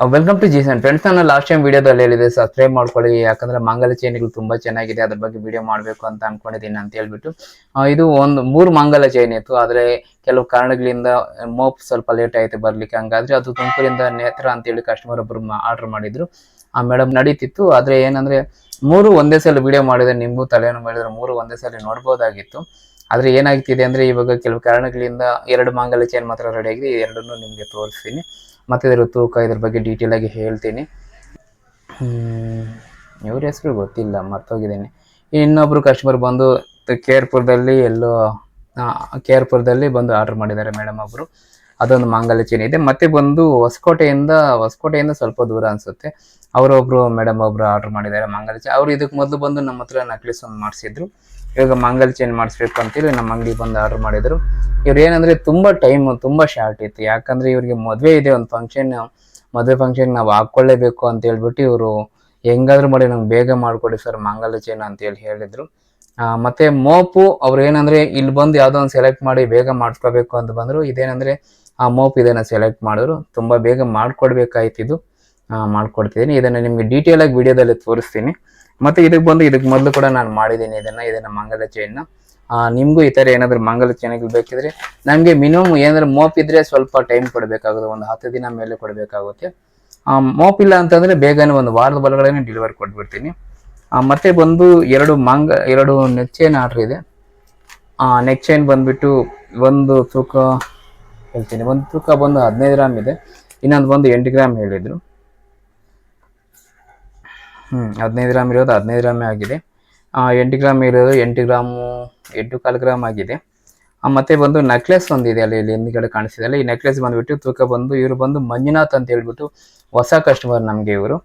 Welcome to ಜೀಸನ್ friends ನಾನು last time ವಿಡಿಯೋದಲ್ಲಿ ಹೇಳಿದೆ ಸಬ್ಸ್ಕ್ರೈಬ್ ಮಾಡ್ಕೊಳ್ಳಿ. ಯಾಕಂದ್ರೆ ಮಂಗಲ ಚೈನ್ಗಳು ತುಂಬಾ ಚೆನ್ನಾಗಿದೆ. ಅದ್ರ ಬಗ್ಗೆ ವಿಡಿಯೋ ಮಾಡಬೇಕು ಅಂತ ಅನ್ಕೊಂಡಿದ್ದೀನಿ ಅಂತ ಹೇಳ್ಬಿಟ್ಟು. ಇದು ಒಂದು ಮೂರು ಮಂಗಲ ಚೈನ್ ಇತ್ತು. ಆದ್ರೆ ಕೆಲವು ಕಾರಣಗಳಿಂದ ಮೋಪ್ ಸ್ವಲ್ಪ ಲೇಟ್ ಆಯ್ತು ಬರ್ಲಿಕ್ಕೆ. ಹಂಗಾದ್ರೆ ಅದು ತುಮಕೂರಿಂದ ನೇತ್ರ ಅಂತೇಳಿ ಕಸ್ಟಮರ್ ಒಬ್ಬರು ಆರ್ಡರ್ ಮಾಡಿದ್ರು. ಆ ಮೇಡಮ್ ನಡೀತಿತ್ತು. ಆದ್ರೆ ಏನಂದ್ರೆ ಮೂರು ಒಂದೇ ಸಲ ವಿಡಿಯೋ ಮಾಡಿದ್ರೆ ನಿಮಗೂ ತಲೆಯನ್ನು ಮಾಡಿದ್ರೆ ಮೂರು ಒಂದೇ ಸಲ ನೋಡ್ಬೋದಾಗಿತ್ತು. ಆದ್ರೆ ಏನಾಗ್ತಿದೆ ಅಂದ್ರೆ ಇವಾಗ ಕೆಲವು ಕಾರಣಗಳಿಂದ ಎರಡು ಮಂಗಲ ಚೈನ್ ಮಾತ್ರ ರೆಡಿ ಆಗಿದೆ. ಎರಡನ್ನೂ ನಿಮಗೆ ತೋರಿಸ್ತೀನಿ. ಮತ್ತೆ ಇದರ ತೂಕ, ಇದ್ರ ಬಗ್ಗೆ ಡೀಟೇಲ್ ಆಗಿ ಹೇಳ್ತೀನಿ. ಇವ್ರ ಹೆಸರು ಗೊತ್ತಿಲ್ಲ, ಮರ್ತೋಗಿದ್ದೀನಿ. ಇನ್ನೊಬ್ಬರು ಕಸ್ಟಮರ್ ಬಂದು ಕೇರ್ಪುರದಲ್ಲಿ ಎಲ್ಲೋ ಕೇರ್ಪುರದಲ್ಲಿ ಬಂದು ಆರ್ಡರ್ ಮಾಡಿದ್ದಾರೆ ಮೇಡಮ್ ಒಬ್ಬರು ಅದೊಂದು ಮಾಂಗಲ್ಯ ಚೈನ್ ಇದೆ. ಮತ್ತೆ ಬಂದು ಹೊಸಕೋಟೆಯಿಂದ ಹೊಸಕೋಟೆಯಿಂದ ಸ್ವಲ್ಪ ದೂರ ಅನ್ಸುತ್ತೆ. ಅವರೊಬ್ರು ಮೇಡಮ್ ಒಬ್ರು ಆರ್ಡರ್ ಮಾಡಿದ್ದಾರೆ ಮಾಂಗಲ್ಯ ಚೈನ್ ಅವ್ರು ಇದಕ್ಕೆ ಮೊದಲು ಬಂದು ನಮ್ಮ ಹತ್ರ ನಕ್ಲಿಸ್ ಒಂದು ಮಾಡಿಸಿದ್ರು. ಇವಾಗ ಮಂಗಲ್ ಚೇಂಜ್ ಮಾಡಿಸ್ಬೇಕು ಅಂತೇಳಿ ನಮ್ಮ ಅಂಗಡಿ ಬಂದು ಆರ್ಡರ್ ಮಾಡಿದ್ರು. ಇವ್ರು ಏನಂದ್ರೆ ತುಂಬಾ ಟೈಮ್ ತುಂಬಾ ಶಾರ್ಟ್ ಇತ್ತು. ಯಾಕಂದ್ರೆ ಇವ್ರಿಗೆ ಮದುವೆ ಇದೆ ಒಂದು ಫಂಕ್ಷನ್ ಮದುವೆ ಫಂಕ್ಷನ್ ನಾವು ಹಾಕೊಳ್ಳೇಬೇಕು ಅಂತ ಹೇಳ್ಬಿಟ್ಟು ಇವರು ಹೆಂಗಾದ್ರೂ ಮಾಡಿ ನಂಗೆ ಬೇಗ ಮಾಡ್ಕೊಡಿ ಸರ್ ಮಂಗಲ್ ಚೇನ್ ಅಂತ ಹೇಳಿ ಹೇಳಿದ್ರು. ಮತ್ತೆ ಮೋಪು ಅವ್ರು ಏನಂದ್ರೆ ಇಲ್ಲಿ ಬಂದು ಯಾವ್ದೋ ಒಂದು ಸೆಲೆಕ್ಟ್ ಮಾಡಿ ಬೇಗ ಮಾಡ್ಕೋಬೇಕು ಅಂತ ಬಂದ್ರು. ಇದೇನಂದ್ರೆ ಆ ಮೋಪ್ ಇದನ್ನ ಸೆಲೆಕ್ಟ್ ಮಾಡಿದ್ರು. ತುಂಬಾ ಬೇಗ ಮಾಡ್ಕೊಡ್ಬೇಕಾಯ್ತು ಇದು. ಆ, ಮಾಡ್ಕೊಡ್ತಿದ್ದೀನಿ ಇದನ್ನ ನಿಮ್ಗೆ ಡೀಟೇಲ್ ಆಗಿ ವಿಡಿಯೋದಲ್ಲಿ ತೋರಿಸ್ತೀನಿ. ಮತ್ತೆ ಇದಕ್ಕೆ ಬಂದು ಇದಕ್ಕೆ ಮೊದಲು ಕೂಡ ನಾನು ಮಾಡಿದ್ದೀನಿ ಇದನ್ನ ಇದನ್ನ ಮಂಗಲ ಚೈನ್ ನಿಮಗೂ ಈ ಥರ ಏನಾದರೂ ಮಂಗಲ ಚೈನ್ಗಳು ಬೇಕಿದ್ರೆ ನನಗೆ ಮಿನಿಮಮ್ ಏನಾದ್ರು ಮೋಪ್ ಇದ್ರೆ ಸ್ವಲ್ಪ ಟೈಮ್ ಕೊಡಬೇಕಾಗುತ್ತೆ, ಒಂದು ಹತ್ತು ದಿನ ಮೇಲೆ ಕೊಡಬೇಕಾಗುತ್ತೆ. ಮೋಪ್ ಇಲ್ಲ ಅಂತಂದ್ರೆ ಬೇಗನೆ ಒಂದು ವಾರದ ಒಳಗಡೆ ಡೆಲಿವರಿ ಕೊಟ್ಬಿಡ್ತೀನಿ. ಮತ್ತೆ ಬಂದು ಎರಡು ಮಂಗ, ಎರಡು ನೆಕ್ ಚೈನ್ ಆರ್ಡರ್ ಇದೆ. ನೆಕ್ ಚೈನ್ ಬಂದ್ಬಿಟ್ಟು ಒಂದು ತೂಕ, ಹೇಳ್ತೀನಿ, ಒಂದು ತೂಕ ಬಂದು ಹದಿನೈದು ಗ್ರಾಮ್ ಇದೆ. ಇನ್ನೊಂದು ಬಂದು ಎಂಟು ಗ್ರಾಮ್ ಹೇಳಿದ್ರು. ಹ್ಮ್ ಹದಿನೈದು ಗ್ರಾಮ್ ಇರೋದು ಹದಿನೈದು ಗ್ರಾಮೇ ಆಗಿದೆ. ಎಂಟು ಗ್ರಾಮ್ ಇರೋದು ಎಂಟು ಗ್ರಾಮು ಎಂಟು ಕಾಲು ಗ್ರಾಮ್ ಆಗಿದೆ. ಮತ್ತೆ ಬಂದು ನೆಕ್ಲೆಸ್ ಒಂದಿದೆ ಅಲ್ಲಿ ಇಲ್ಲಿ ಹಿಂದ್ಗಡೆ ಕಾಣಿಸಿದೆ ಈ ನೆಕ್ಲೆಸ್ ಬಂದ್ಬಿಟ್ಟು ತೂಕ ಬಂದು, ಇವರು ಬಂದು ಮಂಜುನಾಥ್ ಅಂತ ಹೇಳ್ಬಿಟ್ಟು ಹೊಸ ಕಸ್ಟಮರ್ ನಮಗೆ ಇವರು.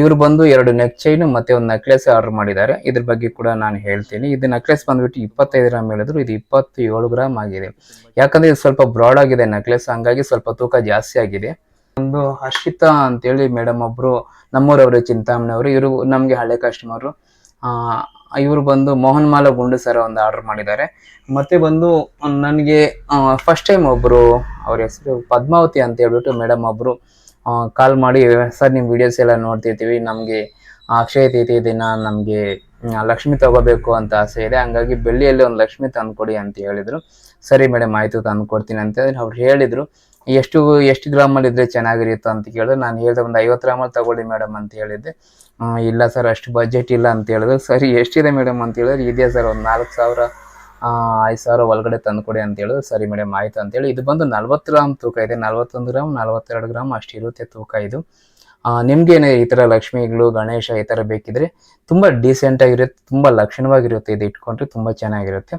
ಇವರು ಬಂದು ಎರಡು ನೆಕ್ ಚೈನ್ ಮತ್ತೆ ಒಂದು ನೆಕ್ಲೆಸ್ ಆರ್ಡರ್ ಮಾಡಿದ್ದಾರೆ. ಇದ್ರ ಬಗ್ಗೆ ಕೂಡ ನಾನು ಹೇಳ್ತೀನಿ. ಇದು ನೆಕ್ಲೆಸ್ ಬಂದ್ಬಿಟ್ಟು ಇಪ್ಪತ್ತೈದು ಗ್ರಾಮ್ ಹೇಳಿದ್ರು. ಇದು ಇಪ್ಪತ್ತೇಳು ಗ್ರಾಮ್ ಆಗಿದೆ. ಯಾಕಂದ್ರೆ ಇದು ಸ್ವಲ್ಪ ಬ್ರಾಡ್ ಆಗಿದೆ ನೆಕ್ಲೆಸ್ ಹಂಗಾಗಿ ಸ್ವಲ್ಪ ತೂಕ ಜಾಸ್ತಿ ಆಗಿದೆ. ಒಂದು ಹರ್ಷಿತಾ ಅಂತೇಳಿ ಮೇಡಮ್ ಒಬ್ರು, ನಮ್ಮೂರವರು ಚಿಂತಾಮಣಿ ಅವರು ಇವರು ನಮಗೆ ಹಳೆ ಕಸ್ಟಮರು ಇವರು ಬಂದು ಮೋಹನ್ ಮಾಲ ಗುಂಡು ಸರ ಒಂದು ಆರ್ಡರ್ ಮಾಡಿದ್ದಾರೆ. ಮತ್ತೆ ಬಂದು ನನಗೆ ಫಸ್ಟ್ ಟೈಮ್ ಒಬ್ರು, ಅವ್ರ ಹೆಸರು ಪದ್ಮಾವತಿ ಅಂತ ಹೇಳ್ಬಿಟ್ಟು ಮೇಡಮ್ ಒಬ್ರು ಕಾಲ್ ಮಾಡಿ, ಸರ್ ನಿಮ್ಮ ವಿಡಿಯೋಸ್ ಎಲ್ಲ ನೋಡ್ತಿರ್ತೀವಿ, ನಮಗೆ ಅಕ್ಷಯ ತೃತೀಯ ದಿನ, ನಮಗೆ ಲಕ್ಷ್ಮಿ ತಗೋಬೇಕು ಅಂತ ಆಸೆ ಇದೆ, ಹಂಗಾಗಿ ಬೆಳ್ಳಿಯಲ್ಲಿ ಒಂದು ಲಕ್ಷ್ಮಿ ತಂದ್ಕೊಡಿ ಅಂತ ಹೇಳಿದ್ರು. ಸರಿ ಮೇಡಮ್, ಆಯ್ತು ತಂದು ಕೊಡ್ತೀನಿ ಅಂತ ಅವ್ರು ಹೇಳಿದ್ರು. ಎಷ್ಟು ಎಷ್ಟು ಗ್ರಾಮಲ್ಲಿ ಇದ್ರೆ ಚೆನ್ನಾಗಿರುತ್ತೆ ಅಂತ ಕೇಳಿದ್ರೆ ನಾನು ಹೇಳಿದೆ ಒಂದು ಐವತ್ತು ಗ್ರಾಮಲ್ಲಿ ತಗೊಳ್ಳಿ ಮೇಡಮ್ ಅಂತ ಹೇಳಿದ್ದೆ. ಇಲ್ಲ ಸರ್ ಅಷ್ಟು ಬಜೆಟ್ ಇಲ್ಲ ಅಂತ ಹೇಳಿದ್ರು. ಸರಿ, ಎಷ್ಟಿದೆ ಮೇಡಮ್ ಅಂತ ಹೇಳಿದ್ರೆ ಇದೆಯಾ ಸರ್ ಒಂದು ನಾಲ್ಕು ಸಾವಿರ ಐದು ಸಾವಿರ ಒಳಗಡೆ ತಂದುಕೊಡಿ ಅಂತ ಹೇಳಿದ್ರು. ಸರಿ ಮೇಡಮ್ ಆಯ್ತು ಅಂತೇಳಿ ಇದು ಬಂದು ನಲ್ವತ್ತು ಗ್ರಾಮ್ ತೂಕ ಇದೆ. ನಲ್ವತ್ತೊಂದು ಗ್ರಾಮ್ ನಲ್ವತ್ತೆರಡು ಗ್ರಾಮ್ ಅಷ್ಟಿರುತ್ತೆ ತೂಕ ಇದು. ನಿಮ್ಗೇನೆ ಈ ಥರ ಲಕ್ಷ್ಮಿಗಳು, ಗಣೇಶ ಈ ಥರ ಬೇಕಿದ್ರೆ ತುಂಬ ಡೀಸೆಂಟ್ ಆಗಿರುತ್ತೆ ತುಂಬ ಲಕ್ಷಣವಾಗಿರುತ್ತೆ ಇದು ಇಟ್ಕೊಂಡ್ರೆ, ತುಂಬ ಚೆನ್ನಾಗಿರುತ್ತೆ.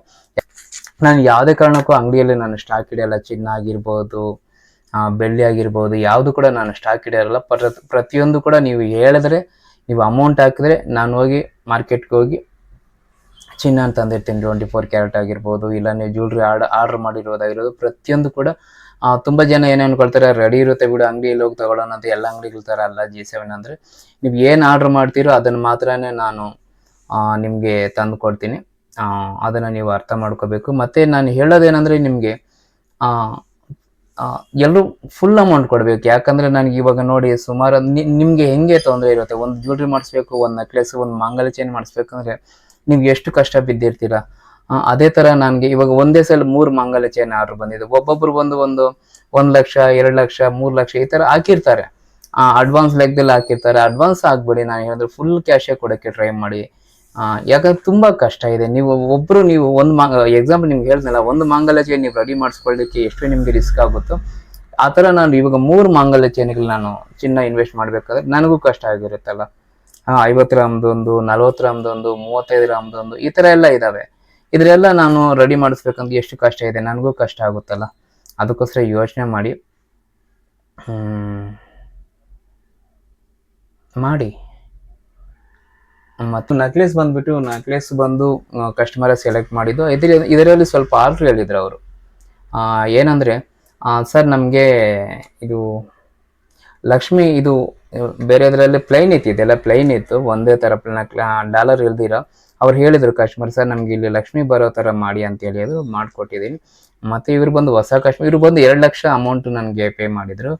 ನಾನು ಯಾವುದೇ ಕಾರಣಕ್ಕೂ ಅಂಗಡಿಯಲ್ಲಿ ನಾನು ಸ್ಟಾಕ್ ಇಡಲ್ಲ ಚಿನ್ನ ಆಗಿರ್ಬೋದು ಬೆಳ್ಳಿ ಆಗಿರ್ಬೋದು, ಯಾವುದು ಕೂಡ ನಾನು ಸ್ಟಾಕ್ ಇಡಲ್ಲ ಪ್ರ, ಪ್ರತಿಯೊಂದು ಕೂಡ ನೀವು ಹೇಳಿದ್ರೆ, ನೀವು ಅಮೌಂಟ್ ಹಾಕಿದ್ರೆ ನಾನು ಹೋಗಿ ಮಾರ್ಕೆಟ್ಗೆ ಹೋಗಿ ಚಿನ್ನ ಅಂತ ತಂದಿರ್ತೀನಿ. ಟ್ವೆಂಟಿ ಫೋರ್ ಕ್ಯಾರೆಟ್ ಆಗಿರ್ಬೋದು ಇಲ್ಲ ನೀವು ಜ್ಯುವೆಲ್ರಿ ಆರ್ಡರ್ ಆರ್ಡರ್ ಮಾಡಿರೋದಾಗಿರೋದು, ಪ್ರತಿಯೊಂದು ಕೂಡ ತುಂಬ ಜನ ಏನು ಅನ್ಕೊಳ್ತಾರೆ ರೆಡಿ ಇರುತ್ತೆ ಬಿಡು ಅಂಗಡಿಯಲ್ಲಿ ಹೋಗಿ ತಗೊಳ್ಳೋಣ ಅಂತ ಎಲ್ಲ ಅಂಗಡಿಗಳ ಥರ ಅಲ್ಲ ಜಿ ಸೆವೆನ್ ಅಂದರೆ. ನೀವು ಏನು ಆರ್ಡರ್ ಮಾಡ್ತೀರೋ ಅದನ್ನು ಮಾತ್ರ ನಾನು ನಿಮಗೆ ತಂದು ಕೊಡ್ತೀನಿ. ಅದನ್ನು ನೀವು ಅರ್ಥ ಮಾಡ್ಕೋಬೇಕು. ಮತ್ತು ನಾನು ಹೇಳೋದೇನೆಂದರೆ ನಿಮಗೆ ಎಲ್ಲರೂ ಫುಲ್ ಅಮೌಂಟ್ ಕೊಡಬೇಕು. ಯಾಕಂದರೆ ನನಗೆ ಇವಾಗ ನೋಡಿ ಸುಮಾರು ನಿಮಗೆ ಹೆಂಗೆ ತೊಂದರೆ ಇರುತ್ತೆ? ಒಂದು ಜ್ಯುವೆಲ್ರಿ ಮಾಡಿಸ್ಬೇಕು, ಒಂದು ನೆಕ್ಲೆಸ್ ಒಂದು ಮಂಗಲ ಚೈನ್ ಮಾಡಿಸ್ಬೇಕಂದ್ರೆ ನೀವು ಎಷ್ಟು ಕಷ್ಟ ಬಿದ್ದಿರ್ತೀರ? ಅದೇ ಥರ ನನಗೆ ಇವಾಗ ಒಂದೇ ಸಲ ಮೂರು ಮಂಗಲ ಚೈನ್ ಆರ್ಡರ್ ಬಂದಿದೆ. ಒಬ್ಬೊಬ್ರು ಬಂದು ಒಂದು ಒಂದು ಲಕ್ಷ, ಎರಡು ಲಕ್ಷ, ಮೂರು ಲಕ್ಷ ಈ ಥರ ಹಾಕಿರ್ತಾರೆ. ಅಡ್ವಾನ್ಸ್ ಲೆಕ್ಕದಲ್ಲಿ ಹಾಕಿರ್ತಾರೆ. ಅಡ್ವಾನ್ಸ್ ಆಗಬೇಡಿ, ನಾನು ಹೇಳಿದ್ರೆ ಫುಲ್ ಕ್ಯಾಶೇ ಕೊಡೋಕ್ಕೆ ಟ್ರೈ ಮಾಡಿ. ಯಾಕಂದ್ರೆ ತುಂಬಾ ಕಷ್ಟ ಇದೆ. ನೀವು ಒಬ್ರು ನೀವು ಒಂದು ಎಕ್ಸಾಂಪಲ್ ನಿಮ್ಗೆ ಹೇಳ್ದಲ್ಲ ಒಂದು ಮಾಂಗಲ್ಯ ನೀವು ರೆಡಿ ಮಾಡಿಸ್ಕೊಳ್ಳಿಕ್ಕೆ ಎಷ್ಟು ನಿಮಗೆ ರಿಸ್ಕ್ ಆಗುತ್ತೋ, ಆ ಥರ ನಾನು ಇವಾಗ ಮೂರು ಮಾಂಗಲ್ಯ ನಾನು ಚಿನ್ನ ಇನ್ವೆಸ್ಟ್ ಮಾಡಬೇಕಾದ್ರೆ ನನಗೂ ಕಷ್ಟ ಆಗಿರುತ್ತಲ್ಲ. ಹಾಂ ಐವತ್ತು ಗ್ರಾಮ್ದೊಂದು ನಲ್ವತ್ತು ಗ್ರಾಮ್ದೊಂದು ಮೂವತ್ತೈದು ಗ್ರಾಮ್ದೊಂದು ಈ ಥರ ಎಲ್ಲ ಇದಾವೆ. ಇದರೆಲ್ಲ ನಾನು ರೆಡಿ ಮಾಡಿಸ್ಬೇಕಂದ್ರೆ ಎಷ್ಟು ಕಷ್ಟ ಇದೆ, ನನಗೂ ಕಷ್ಟ ಆಗುತ್ತಲ್ಲ. ಅದಕ್ಕೋಸ್ಕರ ಯೋಚನೆ ಮಾಡಿ. ಮಾಡಿ. ಮತ್ತು ನಕ್ಲೆಸ್ ಬಂದ್ಬಿಟ್ಟು ನಕ್ಲೆಸ್ ಬಂದು ಕಸ್ಟಮರ್ ಸೆಲೆಕ್ಟ್ ಮಾಡಿದ್ದು. ಇದ್ರ ಇದರಲ್ಲಿ ಸ್ವಲ್ಪ ಆರ್ಡ್ರ್ ಹೇಳಿದ್ರು ಅವರು. ಏನಂದರೆ ಸರ್ ನಮಗೆ ಇದು ಲಕ್ಷ್ಮಿ, ಇದು ಬೇರೆದ್ರಲ್ಲಿ ಪ್ಲೈನ್ ಇತ್ತು, ಇದೆಲ್ಲ ಪ್ಲೈನ್ ಇತ್ತು, ಒಂದೇ ಥರ ಡಾಲರ್ ಇಲ್ದಿರ. ಅವ್ರು ಹೇಳಿದರು ಕಸ್ಟಮರ್ ಸರ್ ನಮ್ಗೆ ಇಲ್ಲಿ ಲಕ್ಷ್ಮಿ ಬರೋ ಥರ ಮಾಡಿ ಅಂತ ಅದು ಮಾಡಿಕೊಟ್ಟಿದ್ದೀನಿ. ಮತ್ತು ಇವ್ರು ಬಂದು ಹೊಸ ಕಸ್ಟಮರ್ ಇವ್ರು ಬಂದು ಎರಡು ಲಕ್ಷ ಅಮೌಂಟ್ ನನಗೆ ಪೇ ಮಾಡಿದರು.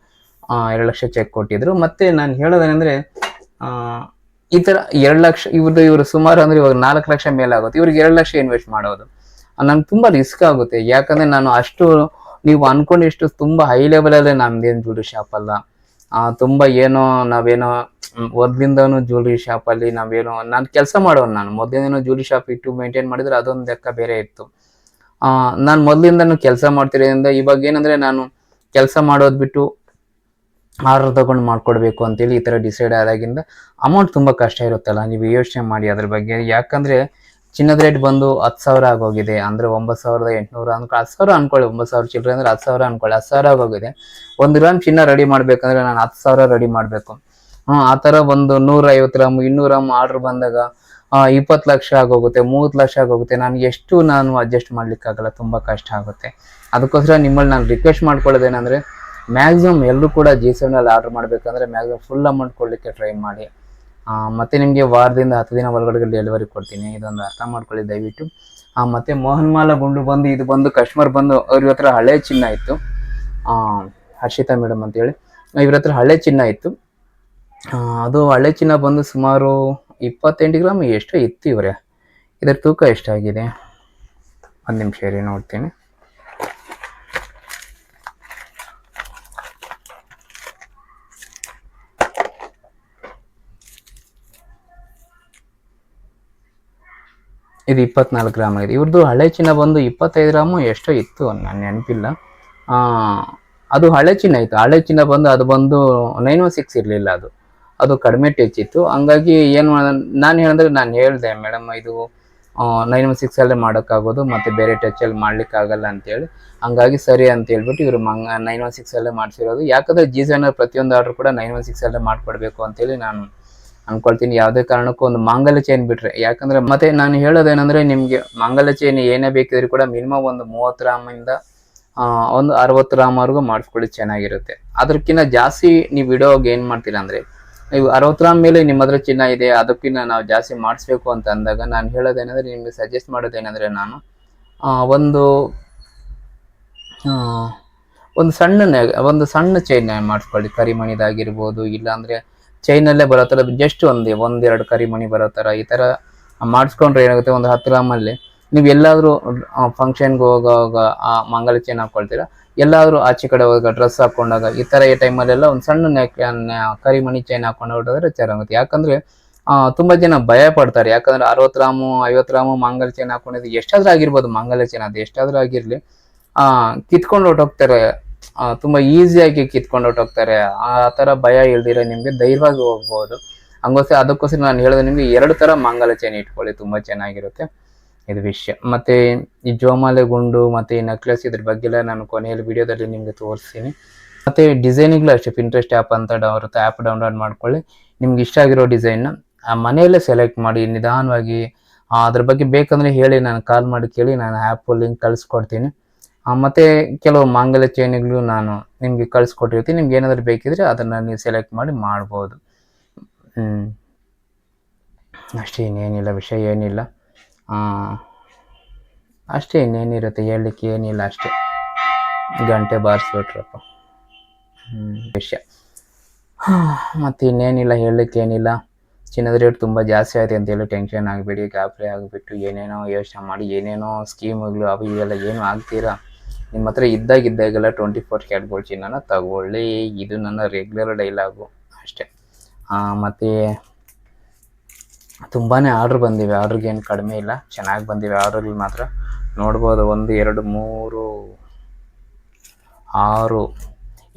ಎರಡು ಲಕ್ಷ ಚೆಕ್ ಕೊಟ್ಟಿದ್ರು. ಮತ್ತು ನಾನು ಹೇಳೋದೇನೆಂದರೆ ಈ ತರ ಎರಡು ಲಕ್ಷ ಇವ್ರದ್ದು ಇವರು ಸುಮಾರು ಅಂದ್ರೆ ಇವಾಗ ನಾಲ್ಕು ಲಕ್ಷ ಮೇಲೆ ಆಗುತ್ತೆ. ಇವ್ರಿಗೆ ಎರಡು ಲಕ್ಷ ಇನ್ವೆಸ್ಟ್ ಮಾಡೋದು. ನಂಗೆ ತುಂಬಾ ರಿಸ್ಕ್ ಆಗುತ್ತೆ. ಯಾಕಂದ್ರೆ ನಾನು ಅಷ್ಟು, ನೀವು ಅನ್ಕೊಂಡಿಷ್ಟು ತುಂಬಾ ಹೈ ಲೆವೆಲ್ ಅಲ್ಲೇ ನಮ್ದೇನು ಜ್ಯುವೆಲ್ರಿ ಶಾಪ್ ಅಲ್ಲ. ತುಂಬಾ ಏನೋ ನಾವೇನೋ ಮೊದ್ಲಿಂದನೂ ಜ್ಯುವೆಲ್ರಿ ಶಾಪ್ ಅಲ್ಲಿ ನಾವೇನೋ, ನಾನು ಕೆಲಸ ಮಾಡೋನು ನಾನು. ಮೊದಲಿಂದನೂ ಜ್ಯುವೆಲ್ರಿ ಶಾಪ್ ಇಟ್ಟು ಮೇಂಟೈನ್ ಮಾಡಿದ್ರೆ ಅದೊಂದು ಲೆಕ್ಕ ಬೇರೆ ಇತ್ತು. ಆ, ನಾನು ಮೊದಲಿಂದನೂ ಕೆಲಸ ಮಾಡ್ತಿರೋದ್ರಿಂದ ಇವಾಗ ಏನಂದ್ರೆ ನಾನು ಕೆಲಸ ಮಾಡೋದು ಬಿಟ್ಟು ಆರ್ಡರ್ ತಗೊಂಡು ಮಾಡ್ಕೊಡ್ಬೇಕು ಅಂತೇಳಿ ಈ ಥರ ಡಿಸೈಡ್ ಆದಾಗಿಂದ ಅಮೌಂಟ್ ತುಂಬಾ ಕಷ್ಟ ಇರುತ್ತಲ್ಲ, ನೀವು ಯೋಚನೆ ಮಾಡಿ ಅದ್ರ ಬಗ್ಗೆ. ಯಾಕಂದ್ರೆ ಚಿನ್ನದ ರೇಟ್ ಬಂದು ಹತ್ತು ಸಾವಿರ ಆಗೋಗಿದೆ, ಅಂದ್ರೆ ಒಂಬತ್ತು ಸಾವಿರದ ಎಂಟುನೂರ ಅಂದ್ಕೊಂಡು ಹತ್ತು ಸಾವಿರ ಅನ್ಕೊಳ್ಳಿ, ಒಂಬತ್ತು ಸಾವಿರ ಚಿಲ್ಲರೆ ಅಂದ್ರೆ ಹತ್ತು ಸಾವಿರ ಅನ್ಕೊಳ್ಳಿ, ಹತ್ತು ಸಾವಿರ ಆಗೋಗಿದೆ. ಒಂದು ಗ್ರಾಮ್ ಚಿನ್ನ ರೆಡಿ ಮಾಡಬೇಕಂದ್ರೆ ನಾನು ಹತ್ತು ಸಾವಿರ ರೆಡಿ ಮಾಡಬೇಕು. ಹ್ಮ್, ಆ ಥರ ಒಂದು ನೂರೈವತ್ತು ಗ್ರಾಮ್ ಇನ್ನೂರು ಗ್ರಾಮ್ ಆರ್ಡರ್ ಬಂದಾಗ ಇಪ್ಪತ್ತು ಲಕ್ಷ ಆಗೋಗುತ್ತೆ, ಮೂವತ್ತು ಲಕ್ಷ ಆಗೋಗುತ್ತೆ. ನಾನು ಎಷ್ಟು ನಾನು ಅಡ್ಜಸ್ಟ್ ಮಾಡಲಿಕ್ಕಾಗಲ್ಲ, ತುಂಬಾ ಕಷ್ಟ ಆಗುತ್ತೆ. ಅದಕ್ಕೋಸ್ಕರ ನಿಮ್ಮಲ್ಲಿ ನಾನು ರಿಕ್ವೆಸ್ಟ್ ಮಾಡ್ಕೊಳ್ಳೋದೇನೆಂದ್ರೆ ಮ್ಯಾಕ್ಸಿಮಮ್ ಎಲ್ಲರೂ ಕೂಡ ಜಿ ಸೆವೆನಲ್ಲಿ ಆರ್ಡರ್ ಮಾಡಬೇಕಂದ್ರೆ ಮ್ಯಾಕ್ಸಿಮಮ್ ಫುಲ್ ಅಮೌಂಟ್ ಕೊಡಲಿಕ್ಕೆ ಟ್ರೈ ಮಾಡಿ. ಮತ್ತು ನಿಮಗೆ ವಾರದಿಂದ ಹತ್ತು ದಿನ ಒಳಗಡೆ ಡೆಲಿವರಿ ಕೊಡ್ತೀನಿ. ಇದೊಂದು ಅರ್ಥ ಮಾಡ್ಕೊಳ್ಳಿ ದಯವಿಟ್ಟು. ಮತ್ತು ಮೋಹನ್ ಮೋಹನ್ಮಾಲ ಗುಂಡು ಬಂದು, ಇದು ಬಂದು ಕಸ್ಟಮರ್ ಬಂದು, ಅವ್ರ ಹತ್ರ ಹಳೆ ಚಿನ್ನ ಇತ್ತು. ಹರ್ಷಿತಾ ಮೇಡಮ್ ಅಂತೇಳಿ. ಇವ್ರ ಹತ್ರ ಹಳೆ ಚಿನ್ನ ಇತ್ತು. ಅದು ಹಳೆ ಚಿನ್ನ ಬಂದು ಸುಮಾರು ಇಪ್ಪತ್ತೆಂಟು ಗ್ರಾಮ್ ಎಷ್ಟೋ ಇತ್ತು ಇವರೇ. ಇದರ ತೂಕ ಎಷ್ಟಾಗಿದೆ? ಒಂದು ನಿಮಿಷ ರೀ ನೋಡ್ತೀನಿ. ಇದು ಇಪ್ಪತ್ನಾಲ್ಕು ಗ್ರಾಮ್ ಆಗಿದೆ. ಇವ್ರದ್ದು ಹಳೆ ಚಿನ್ನ ಬಂದು ಇಪ್ಪತ್ತೈದು ಗ್ರಾಮು ಎಷ್ಟೋ ಇತ್ತು, ನಾನು ನೆನಪಿಲ್ಲ. ಅದು ಹಳೆ ಚಿನ್ನ ಇತ್ತು. ಹಳೆ ಚಿನ್ನ ಬಂದು ಅದು ಬಂದು ನೈನ್ ಒನ್ ಸಿಕ್ಸ್ ಇರಲಿಲ್ಲ ಅದು. ಅದು ಕಡಿಮೆ ಟಚ್ ಇತ್ತು. ಹಂಗಾಗಿ ಏನು ನಾನು ಹೇಳಿದ್ರೆ ನಾನು ಹೇಳಿದೆ, ಮೇಡಮ್ ಇದು ನೈನ್ ಒನ್ ಸಿಕ್ಸಲ್ಲೇ ಮಾಡೋಕ್ಕಾಗೋದು, ಮತ್ತು ಬೇರೆ ಟಚಲ್ಲಿ ಮಾಡಲಿಕ್ಕಾಗಲ್ಲ ಅಂತೇಳಿ. ಹಂಗಾಗಿ ಸರಿ ಅಂತ ಹೇಳ್ಬಿಟ್ಟು ಇವರು ಮಂಗ, ನೈನ್ ಒನ್ ಸಿಕ್ಸಲ್ಲೇ ಮಾಡಿಸಿರೋದು. ಯಾಕಂದರೆ ಜಿ ಪ್ರತಿಯೊಂದು ಆರ್ಡರ್ ಕೂಡ ನೈನ್ ಒನ್ ಸಿಕ್ಸಲ್ಲೇ ಮಾಡ್ಕೊಡ್ಬೇಕು ಅಂತೇಳಿ ನಾನು ಅನ್ಕೊಳ್ತೀನಿ. ಯಾವುದೇ ಕಾರಣಕ್ಕೂ ಒಂದು ಮಾಂಗಲ್ಯ ಚೈನ್ ಬಿಟ್ರೆ. ಯಾಕಂದ್ರೆ ಮತ್ತೆ ನಾನು ಹೇಳೋದೇನಂದ್ರೆ ನಿಮ್ಗೆ ಮಾಂಗಲ್ಯ ಚೈನ್ ಏನೇ ಬೇಕಿದ್ರು ಕೂಡ ಮಿನಿಮಮ್ ಒಂದು ಮೂವತ್ತು ಗ್ರಾಮಿಂದ ಒಂದು ಅರವತ್ತು ಗ್ರಾಮ್ವರೆಗೂ ಮಾಡಿಸ್ಕೊಳ್ಳಿ ಚೆನ್ನಾಗಿರುತ್ತೆ. ಅದಕ್ಕಿಂತ ಜಾಸ್ತಿ ನೀವು ಇಡೋವಾಗ ಏನು ಮಾಡ್ತೀರಾ ಅಂದ್ರೆ, ನೀವು ಅರವತ್ತು ರಾಮ್ ಮೇಲೆ ನಿಮ್ಮ ಹತ್ರ ಚಿನ್ನ ಇದೆ, ಅದಕ್ಕಿಂತ ನಾವು ಜಾಸ್ತಿ ಮಾಡಿಸ್ಬೇಕು ಅಂತ ಅಂದಾಗ ನಾನು ಹೇಳೋದೇನಂದ್ರೆ ನಿಮಗೆ ಸಜೆಸ್ಟ್ ಮಾಡೋದೇನಂದ್ರೆ ನಾನು ಒಂದು ಒಂದು ಸಣ್ಣ ಒಂದು ಸಣ್ಣ ಚೈನ್ ಮಾಡಿಸ್ಕೊಳ್ಳಿ ಕರಿಮಣಿದಾಗಿರ್ಬೋದು, ಇಲ್ಲಾಂದ್ರೆ ಚೈನಲ್ಲೇ ಬರೋ ಥರ ಜಸ್ಟ್ ಒಂದು, ಒಂದೆರಡು ಕರಿಮಣಿ ಬರೋ ಥರ ಈ ಥರ ಮಾಡಿಸ್ಕೊಂಡ್ರೆ ಏನಾಗುತ್ತೆ, ಒಂದು ಹತ್ತು ಗ್ರಾಮಲ್ಲಿ ನೀವು ಎಲ್ಲಾದರೂ ಫಂಕ್ಷನ್ಗೆ ಹೋಗುವಾಗ ಆ ಮಂಗಲ ಚೈನ್ ಹಾಕೊಳ್ತೀರಾ ಎಲ್ಲಾದರೂ ಆಚೆ ಕಡೆ ಹೋದಾಗ ಡ್ರೆಸ್ ಹಾಕೊಂಡಾಗ ಈ ಥರ ಈ ಟೈಮಲ್ಲೆಲ್ಲ ಒಂದು ಸಣ್ಣ ನೆಕ್ ಕರಿಮಣಿ ಚೈನ್ ಹಾಕೊಂಡು ಹೊರಟೋದ್ರೆ ಚೆನ್ನಾಗುತ್ತೆ ಯಾಕಂದ್ರೆ ತುಂಬ ಜನ ಭಯ ಪಡ್ತಾರೆ. ಯಾಕಂದ್ರೆ ಅರವತ್ತು ರಾಮು ಐವತ್ತು ರಾಮು ಮಂಗಲ ಚೈನ್ ಹಾಕೊಂಡಿದ್ದು ಎಷ್ಟಾದ್ರೂ ಆಗಿರ್ಬೋದು ಮಂಗಲ ಚೈನ್ ಅದು ಎಷ್ಟಾದ್ರೂ ಆಗಿರಲಿ ಕಿತ್ಕೊಂಡು ಹೊರ್ಟೋಗ್ತಾರೆ. ತುಂಬಾ ಈಸಿಯಾಗಿ ಕಿತ್ಕೊಂಡು ಹೊರ್ಟೋಗ್ತಾರೆ ಆ ತರ ಭಯ ಇಲ್ದಿರ ನಿಮ್ಗೆ ಧೈರ್ಯವಾಗಿ ಹೋಗ್ಬೋದು. ಹಂಗೋಸ್ಕರ ಅದಕ್ಕೋಸ್ಕರ ನಾನು ಹೇಳಿದೆ ನಿಮ್ಗೆ ಎರಡು ತರ ಮಂಗಲ ಚೈನ್ ಇಟ್ಕೊಳ್ಳಿ ತುಂಬಾ ಚೆನ್ನಾಗಿರುತ್ತೆ ಇದು ವಿಷಯ. ಮತ್ತೆ ಈ ಜೋಮಾಲೆ ಗುಂಡು ಮತ್ತೆ ಈ ನೆಕ್ಲೆಸ್ ಇದ್ರ ಬಗ್ಗೆ ಎಲ್ಲ ನಾನು ಕೊನೆಯಲ್ಲಿ ವಿಡಿಯೋದಲ್ಲಿ ನಿಮ್ಗೆ ತೋರಿಸ್ತೀನಿ. ಮತ್ತೆ ಡಿಸೈನಿಗ್ಲೂ ಅಷ್ಟೇ ಪಿಂಟ್ರೆಸ್ಟ್ ಆ್ಯಪ್ ಅಂತ ಬರುತ್ತೆ ಆ್ಯಪ್ ಡೌನ್ಲೋಡ್ ಮಾಡ್ಕೊಳ್ಳಿ. ನಿಮ್ಗೆ ಇಷ್ಟ ಆಗಿರೋ ಡಿಸೈನ್ನ ಮನೆಯಲ್ಲೇ ಸೆಲೆಕ್ಟ್ ಮಾಡಿ ನಿಧಾನವಾಗಿ ಆ, ಅದ್ರ ಬಗ್ಗೆ ಬೇಕಂದ್ರೆ ಹೇಳಿ ನಾನು ಕಾಲ್ ಮಾಡಿ ಕೇಳಿ ನಾನು ಆ್ಯಪು ಲಿಂಕ್ ಕಳಿಸ್ಕೊಡ್ತೀನಿ. ಆ, ಮತ್ತೆ ಕೆಲವು ಮಾಂಗಲ್ಯ ಚೈನ್ಗಳು ನಾನು ನಿಮಗೆ ಕಳಿಸ್ಕೊಟ್ಟಿರ್ತೀನಿ. ನಿಮ್ಗೆ ಏನಾದರೂ ಬೇಕಿದ್ರೆ ಅದನ್ನು ನೀವು ಸೆಲೆಕ್ಟ್ ಮಾಡಿ ಮಾಡ್ಬೋದು. ಅಷ್ಟೇ, ಇನ್ನೇನಿಲ್ಲ, ವಿಷಯ ಏನಿಲ್ಲ. ಅಷ್ಟೇ, ಇನ್ನೇನಿರುತ್ತೆ, ಹೇಳಲಿಕ್ಕೆ ಏನಿಲ್ಲ ಅಷ್ಟೇ. ಗಂಟೆ ಬಾರಿಸ್ಬಿಟ್ರಪ್ಪ. ವಿಷಯ. ಮತ್ತು ಇನ್ನೇನಿಲ್ಲ, ಹೇಳಲಿಕ್ಕೆ ಏನಿಲ್ಲ. ಚಿನ್ನದ ರೇಟ್ ತುಂಬ ಜಾಸ್ತಿ ಆಯ್ತು ಅಂತೇಳಿ ಟೆನ್ಷನ್ ಆಗಬೇಡಿ, ಗಾಬರಿ ಆಗಿಬಿಟ್ಟು ಏನೇನೋ ಯೋಚನೆ ಮಾಡಿ, ಏನೇನೋ ಸ್ಕೀಮ್ಗಳು ಅವು ಇವೆಲ್ಲ ಏನು ಆಗ್ತೀರಾ ನಿಮ್ಮ ಹತ್ರ ಇದ್ದಾಗಿದ್ದಾಗೆಲ್ಲ ಟ್ವೆಂಟಿ ಫೋರ್ ಕ್ಯಾಟ್ ಚಿನ್ನನ ತಗೊಳ್ಳಿ. ಇದು ನನ್ನ ರೆಗ್ಯುಲರ್ ಡೈಲಾಗು ಅಷ್ಟೇ. ಮತ್ತು ಮತ್ತೆ ತುಂಬಾ ಆರ್ಡ್ರ್ ಬಂದಿವೆ. ಆರ್ಡ್ರಿಗೆ ಏನು ಕಡಿಮೆ ಇಲ್ಲ. ಚೆನ್ನಾಗಿ ಬಂದಿವೆ ಆರ್ಡ್ರಲ್ಲಿ ಮಾತ್ರ. ನೋಡ್ಬೋದು, ಒಂದು, ಎರಡು, ಮೂರು, ಆರು.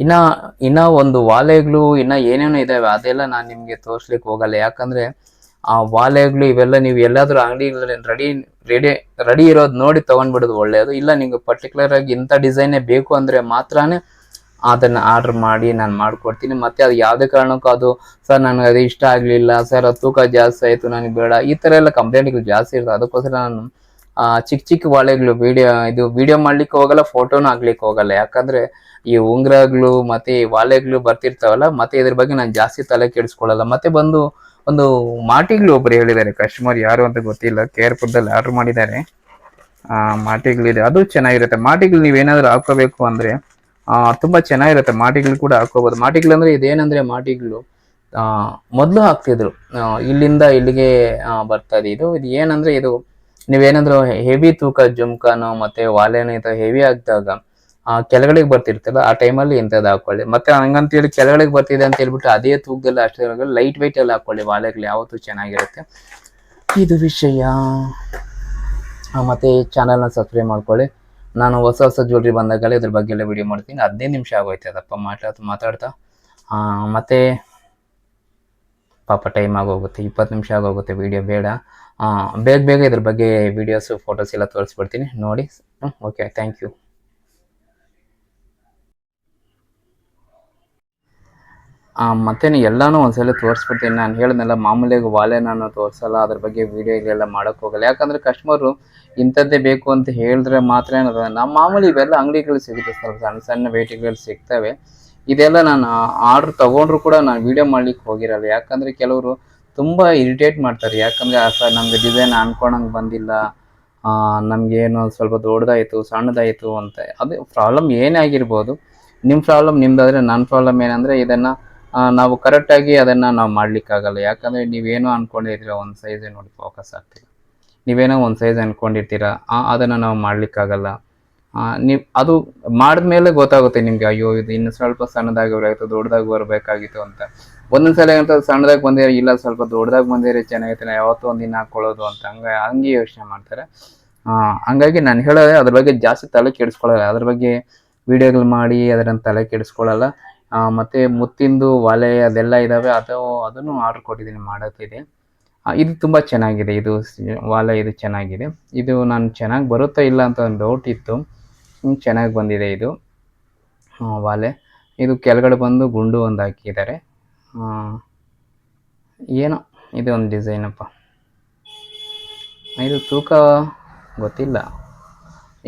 ಇನ್ನು ಇನ್ನು ಒಂದು ವಾಲೆಗಳು, ಇನ್ನು ಏನೇನೋ ಇದ್ದಾವೆ ಅದೆಲ್ಲ ನಾನು ನಿಮಗೆ ತೋರಿಸ್ಲಿಕ್ಕೆ ಹೋಗಲ್ಲ. ಯಾಕಂದರೆ ಆ ವಾಲೆಗಳು ಇವೆಲ್ಲ ನೀವು ಎಲ್ಲಾದರೂ ಅಂಗಡಿಗಳಲ್ಲಿ ರೆಡಿ ರೆಡಿ ರೆಡಿ ಇರೋದು ನೋಡಿ ತಗೊಂಡ್ಬಿಡೋದು ಒಳ್ಳೆಯದು ಇಲ್ಲ ನಿಮ್ಗೆ ಪರ್ಟಿಕ್ಯುಲರ್ ಆಗಿ ಇಂಥ ಡಿಸೈನೇ ಬೇಕು ಅಂದರೆ ಮಾತ್ರನೇ ಅದನ್ನು ಆರ್ಡರ್ ಮಾಡಿ ನಾನು ಮಾಡ್ಕೊಡ್ತೀನಿ. ಮತ್ತೆ ಅದು ಯಾವುದೇ ಕಾರಣಕ್ಕೂ ಅದು, ಸರ್, ನನಗೆ ಅದು ಇಷ್ಟ ಆಗಲಿಲ್ಲ. ಸರ್, ಅದು ತೂಕ ಜಾಸ್ತಿ ಆಯಿತು, ನನಗೆ ಬೇಡ. ಈ ಥರ ಎಲ್ಲ ಕಂಪ್ಲೇಂಟ್ಗಳು ಜಾಸ್ತಿ ಇರ್ತದೆ ಅದಕ್ಕೋಸ್ಕರ ನಾನು ಚಿಕ್ಕ ಚಿಕ್ಕ ವಾಲೆಗಳು ವಿಡಿಯೋ ಇದು ವಿಡಿಯೋ ಮಾಡ್ಲಿಕ್ಕೆ ಹೋಗಲ್ಲ ಫೋಟೋನೂ ಆಗ್ಲಿಕ್ಕೆ ಹೋಗಲ್ಲ. ಯಾಕಂದ್ರೆ ಈ ಉಂಗ್ರಗಳು ಮತ್ತೆ ಈ ವಾಲೆಗಳು ಬರ್ತಿರ್ತಾವಲ್ಲ, ಮತ್ತೆ ಇದ್ರ ಬಗ್ಗೆ ನಾನು ಜಾಸ್ತಿ ತಲೆ ಕೆಡಿಸ್ಕೊಳ್ಳಲ್ಲ. ಮತ್ತೆ ಬಂದು ಒಂದು ಮಾಟಿಗಳು ಒಬ್ರು ಹೇಳಿದ್ದಾರೆ ಕಸ್ಟಮರ್ ಯಾರು ಅಂತ ಗೊತ್ತಿಲ್ಲ ಕೇರ್ಪುರದಲ್ಲಿ ಆರ್ಡರ್ ಮಾಡಿದ್ದಾರೆ. ಮಾಟಿಗಳಿದೆ ಅದು ಚೆನ್ನಾಗಿರುತ್ತೆ. ಮಾಟಿಗಳು ನೀವೇನಾದರೂ ಹಾಕೋಬೇಕು ಅಂದ್ರೆ ತುಂಬಾ ಚೆನ್ನಾಗಿರುತ್ತೆ. ಮಾಟಿಗಳು ಕೂಡ ಹಾಕೋಬಹುದು ಮಾಟಿಗಳು ಅಂದ್ರೆ ಇದೇನಂದ್ರೆ ಮಾಟಿಗಳು ಮೊದ್ಲು ಹಾಕ್ತಿದ್ರು. ಇಲ್ಲಿಂದ ಇಲ್ಲಿಗೆ ಬರ್ತಾ ಇದೆ. ಇದು ಇದು ಏನಂದ್ರೆ ಇದು ನೀವೇನಾದರೂ ಹೆವಿ ತೂಕ, ಜುಮ್ಕಾನೋ ಮತ್ತೆ ವಾಲೆನೋ ಇದು ಹೆವಿ ಆಗಿದಾಗ ಆ ಕೆಳಗಡೆಗೆ ಬರ್ತಿರ್ತಲ್ಲ, ಆ ಟೈಮಲ್ಲಿ ಇಂಥದ್ದು ಹಾಕೊಳ್ಳಿ. ಮತ್ತೆ ಹಂಗಂತೇಳಿ ಕೆಳಗಡೆಗೆ ಬರ್ತಿದೆ ಅಂತ ಹೇಳ್ಬಿಟ್ಟು ಅದೇ ತೂಗಲ್ಲ ಅಷ್ಟೇ ಲೈಟ್ ವೈಟ್ ಎಲ್ಲ ಹಾಕೊಳ್ಳಿ ವಾಲೆಗಳು ಯಾವತ್ತೂ ಚೆನ್ನಾಗಿರುತ್ತೆ. ಇದು ವಿಷಯ. ಮತ್ತು ಚಾನಲ್ನ ಸಬ್ಸ್ಕ್ರೈಬ್ ಮಾಡ್ಕೊಳ್ಳಿ. ನಾನು ಹೊಸ ಹೊಸ ಜ್ಯುವೆಲ್ರಿ ಬಂದಾಗಲೇ ಇದ್ರ ಬಗ್ಗೆ ಎಲ್ಲ ವಿಡಿಯೋ ಮಾಡ್ತೀನಿ. ಹದಿನೈದು ನಿಮಿಷ ಆಗೋಯ್ತು ಅದಪ್ಪ ಮಾತಾಡ್ತಾ. ಮಾತಾಡ್ತಾ ಮತ್ತೆ ಪಾಪ ಟೈಮ್ ಆಗೋಗುತ್ತೆ, ಇಪ್ಪತ್ತು ನಿಮಿಷ ಆಗೋಗುತ್ತೆ ವಿಡಿಯೋ ಬೇಡ. ಬೇಗ ಬೇಗ ಇದ್ರ ಬಗ್ಗೆ ವಿಡಿಯೋಸು ಫೋಟೋಸ್ ಎಲ್ಲ ತೋರಿಸ್ಬಿಡ್ತೀನಿ. ನೋಡಿ. ಓಕೆ ಥ್ಯಾಂಕ್ ಯು ಮತ್ತೇನು ಎಲ್ಲಾನು ಒಂದ್ಸಲ ತೋರಿಸ್ಬಿಡ್ತೀನಿ. ನಾನು ಹೇಳಿದ್ನಲ್ಲ, ಮಾಮೂಲಿಯಾಗಿ ವಾಲೆ ನಾನು ತೋರಿಸಲ್ಲ, ಅದ್ರ ಬಗ್ಗೆ ವಿಡಿಯೋ ಇಲ್ಲೆಲ್ಲ ಮಾಡಕ್ ಹೋಗಲ್ಲ. ಯಾಕಂದ್ರೆ ಕಸ್ಟಮರು ಇಂಥದ್ದೇ ಬೇಕು ಅಂತ ಹೇಳಿದ್ರೆ ಮಾತ್ರ ಏನದ ನಮ್ಮ ಮಾಮೂಲಿ ಇವೆಲ್ಲ ಅಂಗಡಿಗಳು ಸಿಗುತ್ತೆ ಸ್ವಲ್ಪ ಸಣ್ಣ ಸಣ್ಣ ವೇಟಿಗಳು ಸಿಗ್ತವೆ. ಇದೆಲ್ಲ ನಾನು ಆರ್ಡ್ರ್ ತಗೊಂಡ್ರು ಕೂಡ ನಾನು ವಿಡಿಯೋ ಮಾಡ್ಲಿಕ್ಕೆ ಹೋಗಿರಲ್ಲ. ಯಾಕಂದ್ರೆ ಕೆಲವರು ತುಂಬಾ ಇರಿಟೇಟ್ ಮಾಡ್ತಾರೆ. ಯಾಕಂದ್ರೆ ಸರ್ ನಮ್ಗೆ ಡಿಸೈನ್ ಅನ್ಕೊಳಂಗೆ ಬಂದಿಲ್ಲ ನಮಗೇನು ಸ್ವಲ್ಪ ದೊಡ್ಡದಾಯಿತು, ಸಣ್ಣದಾಯಿತು ಅಂತ. ಅದು ಪ್ರಾಬ್ಲಮ್ ಏನೇ ಆಗಿರ್ಬೋದು ನಿಮ್ಮ ಪ್ರಾಬ್ಲಮ್ ನಿಮ್ಮದಾದರೆ ನನ್ನ ಪ್ರಾಬ್ಲಮ್ ಏನಂದ್ರೆ, ಇದನ್ನ ನಾವು ಕರೆಕ್ಟಾಗಿ ಅದನ್ನ ನಾವು ಮಾಡ್ಲಿಕ್ಕಾಗಲ್ಲ. ಯಾಕಂದ್ರೆ ನೀವೇನೋ ಅನ್ಕೊಂಡಿರ್ತೀರ, ಒಂದು ಸೈಜ್ ನೋಡಿ ಫೋಕಸ್ ಆಗ್ತೀರ. ನೀವೇನೋ ಒಂದು ಸೈಜ್ ಅಂದ್ಕೊಂಡಿರ್ತೀರ ಅದನ್ನ ನಾವು ಮಾಡ್ಲಿಕ್ಕಾಗಲ್ಲ. ನೀವು, ಅದು ಮಾಡಿದ್ಮೇಲೆ ಗೊತ್ತಾಗುತ್ತೆ ನಿಮಗೆ, ಅಯ್ಯೋ, ಇದು ಇನ್ನು ಸ್ವಲ್ಪ ಸಣ್ಣದಾಗಿ ಬರಬೇಕು ದೊಡ್ಡದಾಗಿ ಬರಬೇಕಾಗಿತ್ತು ಅಂತ. ಒಂದೊಂದ್ಸಲ ಅಂತ ಸಣ್ಣದಾಗಿ ಬಂದಿರೋ ಇಲ್ಲ, ಸ್ವಲ್ಪ ದೊಡ್ಡದಾಗಿ ಬಂದಿರೋ ಚೆನ್ನಾಗಿತ್ತು ನಾ ಯಾವತ್ತೂ ದಿನ ಹಾಕೊಳ್ಳೋದು ಅಂತ. ಹಂಗೆ ಹಂಗೆ ಯೋಚನೆ ಮಾಡ್ತಾರೆ. ಹಂಗಾಗಿ ನಾನು ಹೇಳೋದೆ ಅದ್ರ ಬಗ್ಗೆ ಜಾಸ್ತಿ ತಲೆ ಕೆಡಿಸ್ಕೊಳ್ಳಲ್ಲ. ಅದ್ರ ಬಗ್ಗೆ ವಿಡಿಯೋಗಳು ಮಾಡಿ ಅದನ್ನ ತಲೆ ಕೆಡಿಸ್ಕೊಳ್ಳಲ್ಲ. ಮತ್ತೆ ಮುತ್ತಿಂದು ಒಲೆ ಅದೆಲ್ಲ ಇದಾವೆ. ಅದು, ಅದನ್ನು ಆರ್ಡರ್ ಕೊಟ್ಟಿದ್ದೀನಿ ಮಾಡೋಕ್ಕಿದೆ ಇದು. ತುಂಬ ಚೆನ್ನಾಗಿದೆ. ಇದು ವಾಲೆ ಇದು ಚೆನ್ನಾಗಿದೆ. ಇದು ನಾನು ಚೆನ್ನಾಗಿ ಬರುತ್ತಾ ಇಲ್ಲ ಅಂತ ಒಂದು ಡೌಟ್ ಇತ್ತು. ಚೆನ್ನಾಗಿ ಬಂದಿದೆ ಇದು. ವಾಲೆ ಇದು ಕೆಳಗಡೆ ಬಂದು ಗುಂಡು ಒಂದು ಹಾಕಿದ್ದಾರೆ. ಏನೋ, ಇದು ಒಂದು ಡಿಸೈನಪ್ಪ ಇದು ತೂಕ ಗೊತ್ತಿಲ್ಲ.